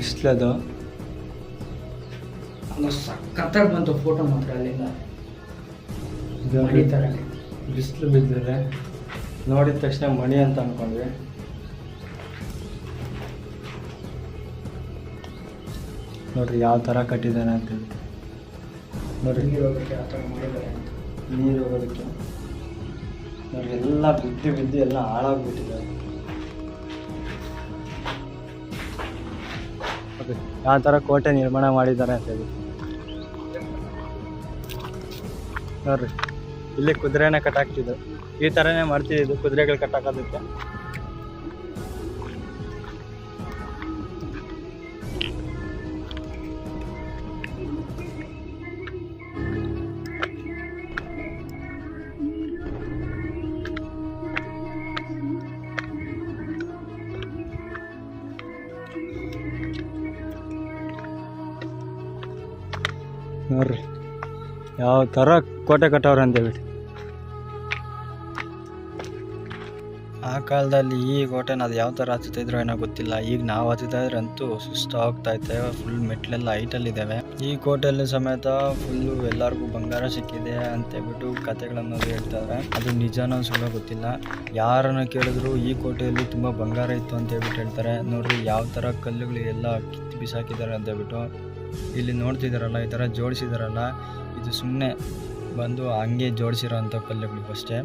C: ಬಿಸ್ಲದು?
B: ಅಲ್ಲ ಸಖತ್ತಾಗಿ ಬಂತು ಫೋಟೋ ಮಾತ್ರ ಅಲ್ಲಿಂದ.
C: ಬಿಸಿಲು ಬಿದ್ದರೆ ನೋಡಿದ ತಕ್ಷಣ ಮಣಿ ಅಂತ ಅನ್ಕೊಂಡ್ವಿ. ನೋಡ್ರಿ ಯಾವ ಥರ ಕಟ್ಟಿದ್ದಾನೆ ಅಂತ ಹೇಳಿ ನೋಡ್ರಿ.
B: ನೀರು ಹೋಗೋಕ್ಕೆ ಆ ಥರ ಮಾಡಿದ್ದಾರೆ ಅಂತ.
C: ನೀರು ಹೋಗೋದಕ್ಕೆ. ನೋಡ್ರಿ ಎಲ್ಲ ಬಿದ್ದು ಬಿದ್ದು ಎಲ್ಲ ಹಾಳಾಗ್ಬಿಟ್ಟಿದೆ. ಯಾವ ಥರ ಕೋಟೆ ನಿರ್ಮಾಣ ಮಾಡಿದ್ದಾರೆ ಅಂತ ಹೇಳಿ. ನೋಡ್ರಿ, ಇಲ್ಲಿ ಕುದುರೆನ ಕಟ್ಟಾಕ್ತಿದ್ರು ಈ ಥರನೇ ಮಾಡ್ತಿದ್ದು ಕುದುರೆಗಳು ಕಟ್ಟಾಕೋದಕ್ಕೆ.
A: ನೋಡ್ರಿ. ಯಾವ ಥರ ಕೋಟೆ ಕಟ್ಟವ್ರೆ ಅಂತೇಳ್ಬಿಟ್ಟು ಆ ಕಾಲದಲ್ಲಿ ಈ ಕೋಟೆನ ಅದು ಯಾವ ಥರ ಹತ್ತುತ್ತಿದ್ರು ಏನೋ ಗೊತ್ತಿಲ್ಲ. ಈಗ ನಾವು ಹತ್ತುತ್ತಾ ಇದ್ರೆ ಅಂತೂ ಸುಸ್ತು ಹೋಗ್ತಾ ಇದ್ದೇವೆ ಫುಲ್ ಮೆಟ್ಲೆಲ್ಲ ಇದ್ದಾವೆ ಈ ಕೋಟೆಯಲ್ಲಿ ಸಮೇತ ಫುಲ್ಲು ಎಲ್ಲರಿಗೂ ಬಂಗಾರ ಸಿಕ್ಕಿದೆ ಅಂತ ಅಂತೇಳ್ಬಿಟ್ಟು ಕತೆಗಳನ್ನು ಹೇಳ್ತಾರೆ. ಅದು ನಿಜಾನೋ ಸುಳ್ಳ ಗೊತ್ತಿಲ್ಲ. ಯಾರನ್ನ ಕೇಳಿದ್ರು ಈ ಕೋಟೆಯಲ್ಲಿ ತುಂಬ ಬಂಗಾರ ಇತ್ತು ಅಂತ ಹೇಳ್ಬಿಟ್ಟು ಹೇಳ್ತಾರೆ. ನೋಡ್ರಿ, ಯಾವ ಥರ ಕಲ್ಲುಗಳು ಎಲ್ಲ ಕಿತ್ತು ಬಿಸಾಕಿದ್ದಾರೆ ಅಂತ ಹೇಳ್ಬಿಟ್ಟು. ಇಲ್ಲಿ ನೋಡ್ತಿದ್ದಾರಲ್ಲ ಈ ಥರ ಜೋಡಿಸಿದಾರಲ್ಲ. ಇದು ಸುಮ್ಮನೆ ಬಂದು ಹಂಗೆ ಜೋಡಿಸಿರೋ ಅಂಥ ಪಲ್ಯಗಳು ಅಷ್ಟೇ.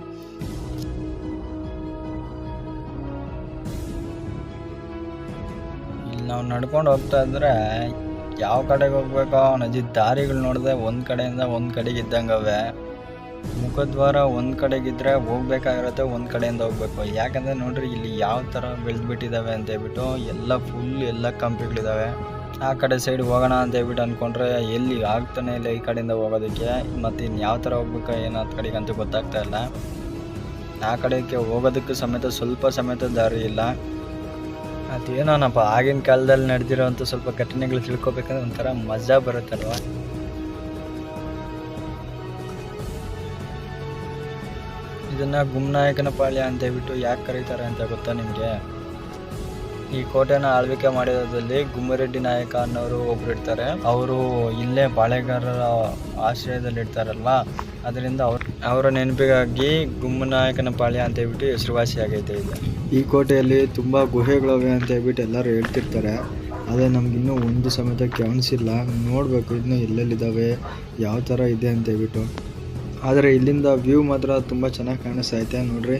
A: ಇಲ್ಲಿ ನಾವು ನಡ್ಕೊಂಡು ಹೋಗ್ತಾ ಇದ್ರೆ ಯಾವ ಕಡೆಗೆ ಹೋಗ್ಬೇಕೋ ನಜಿ ದಾರಿಗಳು ನೋಡಿದೆ ಒಂದು ಕಡೆಯಿಂದ ಒಂದು ಕಡೆಗೆ ಇದ್ದಂಗವೆ. ಮುಖದ್ವಾರ ಒಂದು ಕಡೆಗಿದ್ರೆ ಹೋಗ್ಬೇಕಾಗಿರುತ್ತೆ, ಒಂದು ಕಡೆಯಿಂದ ಹೋಗ್ಬೇಕು. ಯಾಕಂದರೆ ನೋಡ್ರಿ, ಇಲ್ಲಿ ಯಾವ ಥರ ಬೆಳೆದ್ಬಿಟ್ಟಿದ್ದಾವೆ ಅಂತ ಹೇಳ್ಬಿಟ್ಟು ಎಲ್ಲ ಫುಲ್ ಎಲ್ಲ ಕಂಪಿಗಳಿದ್ದಾವೆ ಆ ಕಡೆ ಸೈಡ್ ಹೋಗೋಣ ಅಂತ ಹೇಳ್ಬಿಟ್ಟು ಅಂದ್ಕೊಂಡ್ರೆ ಎಲ್ಲಿ ಆಗ್ತಾನೆ ಇಲ್ಲ ಈ ಕಡೆಯಿಂದ ಹೋಗೋದಕ್ಕೆ? ಮತ್ತು ಇನ್ನು ಯಾವ ಥರ ಹೋಗ್ಬೇಕು ಏನೋ ಆ ಕಡೆಗೆ ಅಂತ ಗೊತ್ತಾಗ್ತಾ ಇಲ್ಲ. ಆ ಕಡೆಗೆ ಹೋಗೋದಕ್ಕೆ ಸಮೇತ ಸ್ವಲ್ಪ ಸಮೇತ ದಾರಿ ಇಲ್ಲ. ಅದೇನೋನಪ್ಪ, ಆಗಿನ ಕಾಲದಲ್ಲಿ ನಡೆದಿರೋವಂಥ ಸ್ವಲ್ಪ ಘಟನೆಗಳು ತಿಳ್ಕೊಬೇಕಂದ್ರೆ ಒಂಥರ ಮಜಾ ಬರುತ್ತಲ್ವ? ಇದನ್ನು ಗುಮ್ನಾಯಕನ ಪಾಳ್ಯ ಅಂತ ಹೇಳ್ಬಿಟ್ಟು ಯಾಕೆ ಕರೀತಾರೆ ಅಂತ ಗೊತ್ತಾ ನಿಮಗೆ? ಈ ಕೋಟೆನ ಆಳ್ವಿಕೆ ಮಾಡಿರೋದ್ರಲ್ಲಿ ಗುಮ್ಮರೆಡ್ಡಿ ನಾಯಕ ಅನ್ನೋರು ಒಬ್ರು ಇರ್ತಾರೆ. ಅವರು ಇಲ್ಲೇ ಬಾಳೆಗಾರರ ಆಶ್ರಯದಲ್ಲಿ ಇರ್ತಾರಲ್ಲ ಅದರಿಂದ ಅವ್ರ, ಅವರ ನೆನಪಿಗಾಗಿ ಗುಮ್ಮನಾಯಕನ ಪಾಳ್ಯ ಅಂತ ಹೇಳ್ಬಿಟ್ಟು ಹೆಸರುವಾಸಿ ಆಗೈತೆ ಇದು ಈ ಕೋಟೆಯಲ್ಲಿ ತುಂಬ ಗುಹೆಗಳಿವೆ ಅಂತ ಹೇಳ್ಬಿಟ್ಟು ಎಲ್ಲರೂ ಹೇಳ್ತಿರ್ತಾರೆ. ಆದರೆ ನಮಗಿನ್ನೂ ಒಂದು ಸಮೇತ ಕಾಣಿಸಿಲ್ಲ. ನೋಡಬೇಕು ಇನ್ನೂ ಎಲ್ಲೆಲ್ಲಿದ್ದಾವೆ, ಯಾವ ಥರ ಇದೆ ಅಂತ ಹೇಳ್ಬಿಟ್ಟು. ಆದರೆ ಇಲ್ಲಿಂದ ವ್ಯೂ ಮಾತ್ರ ತುಂಬ ಚೆನ್ನಾಗಿ ಕಾಣಿಸ್ತಾ ಐತೆ ನೋಡ್ರಿ.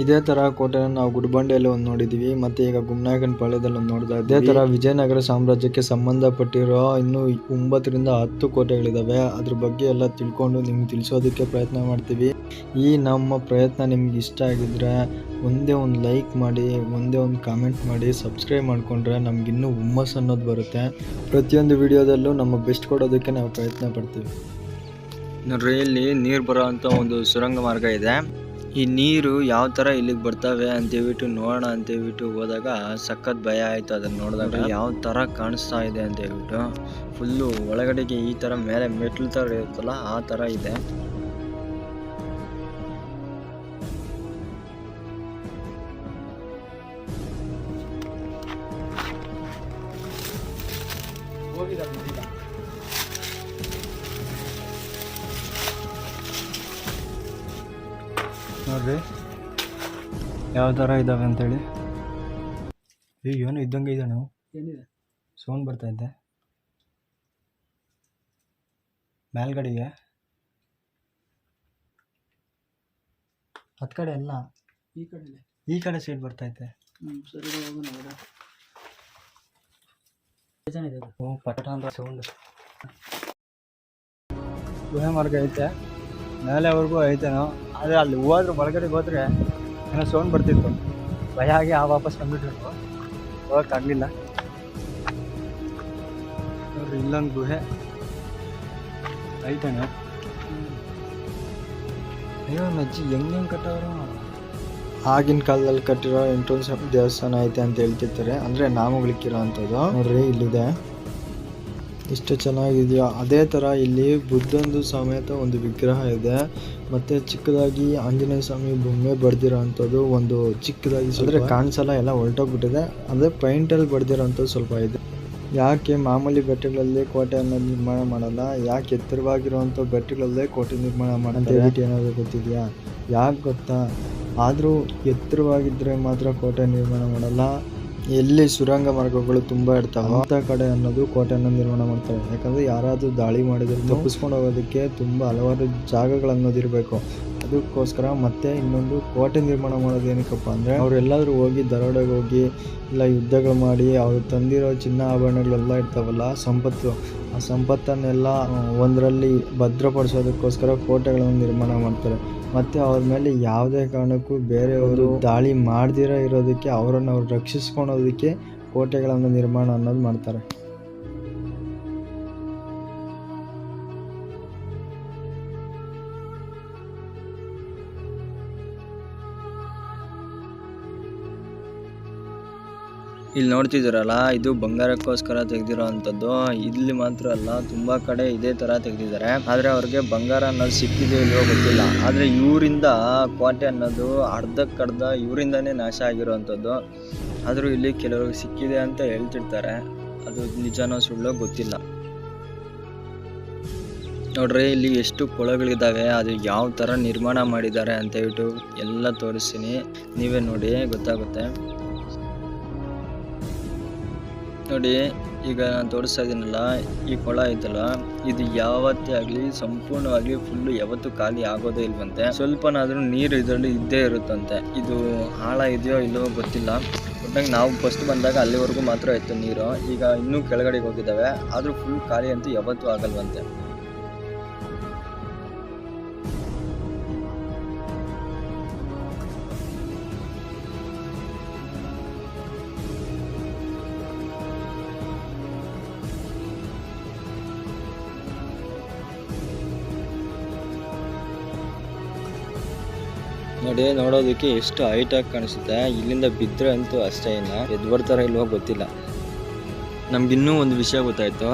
A: ಇದೇ ತರ ಕೋಟೆನ ನಾವು ಗುಡ್ಬಂಡೆಯಲ್ಲಿ ಒಂದು ನೋಡಿದೀವಿ ಮತ್ತೆ ಈಗ ಗುಮ್ನಾಯಕನ ಪಾಳ್ಯದಲ್ಲಿ ಒಂದು ನೋಡಿದ ಇದೇ ತರ ವಿಜಯನಗರ ಸಾಮ್ರಾಜ್ಯಕ್ಕೆ ಸಂಬಂಧಪಟ್ಟಿರೋ ಇನ್ನು ಒಂಬತ್ತರಿಂದ ಹತ್ತು ಕೋಟೆಗಳಿದಾವೆ. ಅದ್ರ ಬಗ್ಗೆ ಎಲ್ಲ ತಿಳ್ಕೊಂಡು ನಿಮ್ಗೆ ತಿಳಿಸೋದಕ್ಕೆ ಪ್ರಯತ್ನ ಮಾಡ್ತೀವಿ. ಈ ನಮ್ಮ ಪ್ರಯತ್ನ ನಿಮ್ಗೆ ಇಷ್ಟ ಆಗಿದ್ರೆ ಒಂದೇ ಒಂದು ಲೈಕ್ ಮಾಡಿ ಒಂದೇ ಒಂದು ಕಾಮೆಂಟ್ ಮಾಡಿ ಸಬ್ಸ್ಕ್ರೈಬ್ ಮಾಡಿಕೊಂಡ್ರೆ ನಮ್ಗಿನ್ನೂ ಹುಮ್ಮಸ್ ಅನ್ನೋದು ಬರುತ್ತೆ. ಪ್ರತಿಯೊಂದು ವಿಡಿಯೋದಲ್ಲೂ ನಮ್ಮ ಬೆಸ್ಟ್ ಕೊಡೋದಕ್ಕೆ ನಾವು ಪ್ರಯತ್ನ ಪಡ್ತೀವಿ. ನೋಡ್ರಿ ಇಲ್ಲಿ ನೀರು ಬರೋ ಅಂತ ಒಂದು ಸುರಂಗ ಮಾರ್ಗ ಇದೆ. ಈ ನೀರು ಯಾವ ತರ ಇಲ್ಲಿಗೆ ಬರ್ತವೆ ಅಂತೇಳ್ಬಿಟ್ಟು ನೋಡೋಣ ಅಂತೇಳ್ಬಿಟ್ಟು ಹೋದಾಗ ಸಖತ್ ಭಯ ಆಯ್ತು ಅದನ್ನ ನೋಡಿದಾಗ. ಯಾವ ತರ ಕಾಣಿಸ್ತಾ ಇದೆ ಅಂತ ಹೇಳ್ಬಿಟ್ಟು ಫುಲ್ಲು ಒಳಗಡೆಗೆ ಈ ತರ ಮೇಲೆ ಮೆಟ್ಲು ತರ ಇರುತ್ತಲ್ಲ ಆ ತರ ಇದೆ. ನೋಡ್ರಿ ಯಾವ ಥರ ಇದ್ದಾವೆ ಅಂತೇಳಿ? ಈಗ ಏನೋ ಇದ್ದಂಗೆ ಇದೆ ನಾವು.
D: ಏನಿದೆ?
A: ಸೌಂಡ್ ಬರ್ತಾ ಇದ್ದೆ ಮೇಲ್ಗಡೆಗೆ. ಹತ್ತು ಕಡೆ ಎಲ್ಲ
D: ಈ ಕಡೆ
A: ಈ ಕಡೆ ಸೈಡ್ ಬರ್ತೈತೆ
D: ಹ್ಞೂ ಸರಿ
A: ಪಟ ಅಂತ ಸೌಂಡ್. ಗುಹೆ ಮಾರ್ಗ ಐತೆ. ಮೇಲೆವರೆಗೂ ಐತೆನೋ ಆದರೆ ಅಲ್ಲಿ ಹೋದ್ರೆ, ಒಳಗಡೆ ಹೋದ್ರೆ ಏನೋ ಸೌಂಡ್ ಬರ್ತಿತ್ತು. ಭಯ ಆಗಿ ಆ ವಾಪಸ್ ಬಂದ್ಬಿಟ್ರು. ಹೋಗಕ್ಕಾಗಲಿಲ್ಲ ನೋಡ್ರಿ, ಇಲ್ಲೊಂದು ಗುಹೆ. ಐತಾನೆ? ಅಯ್ಯೋ ನಜ್ಜಿ ಹೆಂಗೆ ಹೆಂಗೆ ಕಟ್ಟವ್ರ? ಆಗಿನ ಕಾಲದಲ್ಲಿ ಕಟ್ಟಿರೋ ಎಂಟ್ರನ್ಸ್ ದೇವಸ್ಥಾನ ಐತೆ ಅಂತ ಹೇಳ್ತಿರ್ತಾರೆ. ಅಂದರೆ ನಾಮಗಳಿಕ್ಕಿರೋ ಅಂಥದ್ದು ನೋಡ್ರಿ, ಇಲ್ಲಿದೆ. ಎಷ್ಟು ಚೆನ್ನಾಗಿದೆಯೋ. ಅದೇ ಥರ ಇಲ್ಲಿ ಬುದ್ಧಂದು ಸಮೇತ ಒಂದು ವಿಗ್ರಹ ಇದೆ. ಮತ್ತೆ ಚಿಕ್ಕದಾಗಿ ಆಂಜನೇಯ ಸ್ವಾಮಿ ಬೊಮ್ಮೆ ಬರೆದಿರೋ ಅಂಥದ್ದು ಒಂದು ಚಿಕ್ಕದಾಗಿ ಅಂದರೆ ಕಾಣಿಸಲ್ಲ ಎಲ್ಲ ಹೊರಟೋಗ್ಬಿಟ್ಟಿದೆ. ಅಂದರೆ ಪೈಂಟಲ್ಲಿ ಬಡ್ದಿರೋ ಅಂಥದ್ದು ಸ್ವಲ್ಪ ಇದೆ. ಯಾಕೆ ಮಾಮೂಲಿ ಬೆಟ್ಟಗಳಲ್ಲಿ ಕೋಟೆಯನ್ನು ನಿರ್ಮಾಣ ಮಾಡಲ್ಲ? ಯಾಕೆ ಎತ್ತರವಾಗಿರುವಂಥ ಬೆಟ್ಟಗಳಲ್ಲೇ ಕೋಟೆ ನಿರ್ಮಾಣ ಮಾಡಂತ ಹೇಳ್ಬಿಟ್ಟು ಏನಾದರೂ ಗೊತ್ತಿದೆಯಾ? ಯಾಕೆ ಗೊತ್ತಾ? ಆದರೂ ಎತ್ತರವಾಗಿದ್ದರೆ ಮಾತ್ರ ಕೋಟೆ ನಿರ್ಮಾಣ ಮಾಡಲ್ಲ. ಎಲ್ಲಿ ಸುರಂಗ ಮಾರ್ಗಗಳು ತುಂಬಾ ಇರ್ತಾವೆ ಅಂತ ಕಡೆ ಅನ್ನೋದು ಕೋಟೆಯನ್ನು ನಿರ್ಮಾಣ ಮಾಡ್ತಾರೆ. ಯಾಕಂದ್ರೆ ಯಾರಾದ್ರೂ ದಾಳಿ ಮಾಡಿದ್ರೆ, ತಪ್ಪಿಸ್ಕೊಂಡು ಹೋಗೋದಕ್ಕೆ ತುಂಬಾ ಹಲವಾರು ಜಾಗಗಳು ಅನ್ನೋದು ಇರಬೇಕು
C: ಅದಕ್ಕೋಸ್ಕರ ಮತ್ತೆ ಇನ್ನೊಂದು ಕೋಟೆ ನಿರ್ಮಾಣ ಮಾಡೋದು ಏನಕ್ಕಪ್ಪ ಅಂದರೆ ಅವರೆಲ್ಲಾದ್ರೂ ಹೋಗಿ ದರೋಡೆಗೆ ಹೋಗಿ ಇಲ್ಲ ಯುದ್ಧಗಳು ಮಾಡಿ ಅವ್ರು ತಂದಿರೋ ಚಿನ್ನ ಆಭರಣಗಳೆಲ್ಲ ಇರ್ತಾವಲ್ಲ ಸಂಪತ್ತು ಆ ಸಂಪತ್ತನ್ನೆಲ್ಲ ಒಂದರಲ್ಲಿ ಭದ್ರಪಡಿಸೋದಕ್ಕೋಸ್ಕರ ಕೋಟೆಗಳನ್ನು ನಿರ್ಮಾಣ ಮಾಡ್ತಾರೆ. ಮತ್ತು ಅವ್ರ ಮೇಲೆ ಯಾವುದೇ ಕಾರಣಕ್ಕೂ ಬೇರೆಯವರು ದಾಳಿ ಮಾಡ್ದಿರ ಇರೋದಕ್ಕೆ ಅವರನ್ನು ಅವ್ರು ರಕ್ಷಿಸ್ಕೊಳೋದಕ್ಕೆ ಕೋಟೆಗಳನ್ನು ನಿರ್ಮಾಣ ಅನ್ನೋದು ಮಾಡ್ತಾರೆ. ಇಲ್ಲಿ ನೋಡ್ತಿದ್ದೀರಲ್ಲ, ಇದು ಬಂಗಾರಕ್ಕೋಸ್ಕರ ತೆಗೆದಿರೋ ಅಂಥದ್ದು ಇಲ್ಲಿ ಮಾತ್ರ ಅಲ್ಲ, ತುಂಬಾ ಕಡೆ ಇದೇ ತರ ತೆಗೆದಿದ್ದಾರೆ. ಆದ್ರೆ ಅವ್ರಿಗೆ ಬಂಗಾರ ಅನ್ನೋದು ಸಿಕ್ಕಿದೆ ಇಲ್ವೋ ಗೊತ್ತಿಲ್ಲ. ಆದ್ರೆ ಇವರಿಂದ ಕೋಟೆ ಅನ್ನೋದು ಅರ್ಧಕ್ಕರ್ಧ ಇವರಿಂದಾನೇ ನಾಶ ಆಗಿರೋವಂಥದ್ದು ಆದರೂ ಇಲ್ಲಿ ಕೆಲವ್ರಿಗೆ ಸಿಕ್ಕಿದೆ ಅಂತ ಹೇಳ್ತಿರ್ತಾರೆ. ಅದು ನಿಜನೋ ಸುಳ್ಳೋ ಗೊತ್ತಿಲ್ಲ. ನೋಡ್ರಿ, ಇಲ್ಲಿ ಎಷ್ಟು ಕೊಳಗಳಿದ್ದಾವೆ ಅದು ಯಾವ ಥರ ನಿರ್ಮಾಣ ಮಾಡಿದ್ದಾರೆ ಅಂತ ಹೇಳ್ಬಿಟ್ಟು ಎಲ್ಲ ತೋರಿಸ್ತೀನಿ. ನೀವೇ ನೋಡಿ, ಗೊತ್ತಾಗುತ್ತೆ. ನೋಡಿ, ಈಗ ನಾನು ತೋರಿಸ್ತಾ ಇದ್ದೀನಲ್ಲ, ಈ ಕೊಳ ಐತಲ್ಲ, ಇದು ಯಾವತ್ತೇ ಆಗಲಿ ಸಂಪೂರ್ಣವಾಗಿ ಫುಲ್ಲು ಯಾವತ್ತೂ ಖಾಲಿ ಆಗೋದೇ ಇಲ್ವಂತೆ. ಸ್ವಲ್ಪನಾದ್ರೂ ನೀರು ಇದರಲ್ಲಿ ಇದ್ದೇ ಇರುತ್ತಂತೆ. ಇದು ಹಾಳ ಇದೆಯೋ ಇಲ್ಲವೋ ಗೊತ್ತಿಲ್ಲ ಒಟ್ಟಾಗಿ ನಾವು ಫಸ್ಟ್ ಬಂದಾಗ ಅಲ್ಲಿವರೆಗೂ ಮಾತ್ರ ಇತ್ತು ನೀರು. ಈಗ ಇನ್ನೂ ಕೆಳಗಡೆಗೆ ಹೋಗಿದ್ದಾವೆ. ಆದರೂ ಫುಲ್ ಖಾಲಿ ಅಂತೂ ಯಾವತ್ತೂ ಆಗಲ್ವಂತೆ. ನೋಡಿ ನೋಡೋದಕ್ಕೆ ಎಷ್ಟು ಹೈಟ್ ಆಗಿ ಕಾಣಿಸುತ್ತೆ? ಇಲ್ಲಿಂದ ಬಿದ್ದರೆ ಅಂತೂ ಅಷ್ಟೇ ಇಲ್ಲ. ಎದ್ದು ಬರ್ತಾರೋ ಇಲ್ವೋ ಗೊತ್ತಿಲ್ಲ. ನಮ್ಗಿನ್ನೂ ಒಂದು ವಿಷಯ ಗೊತ್ತಾಯಿತು.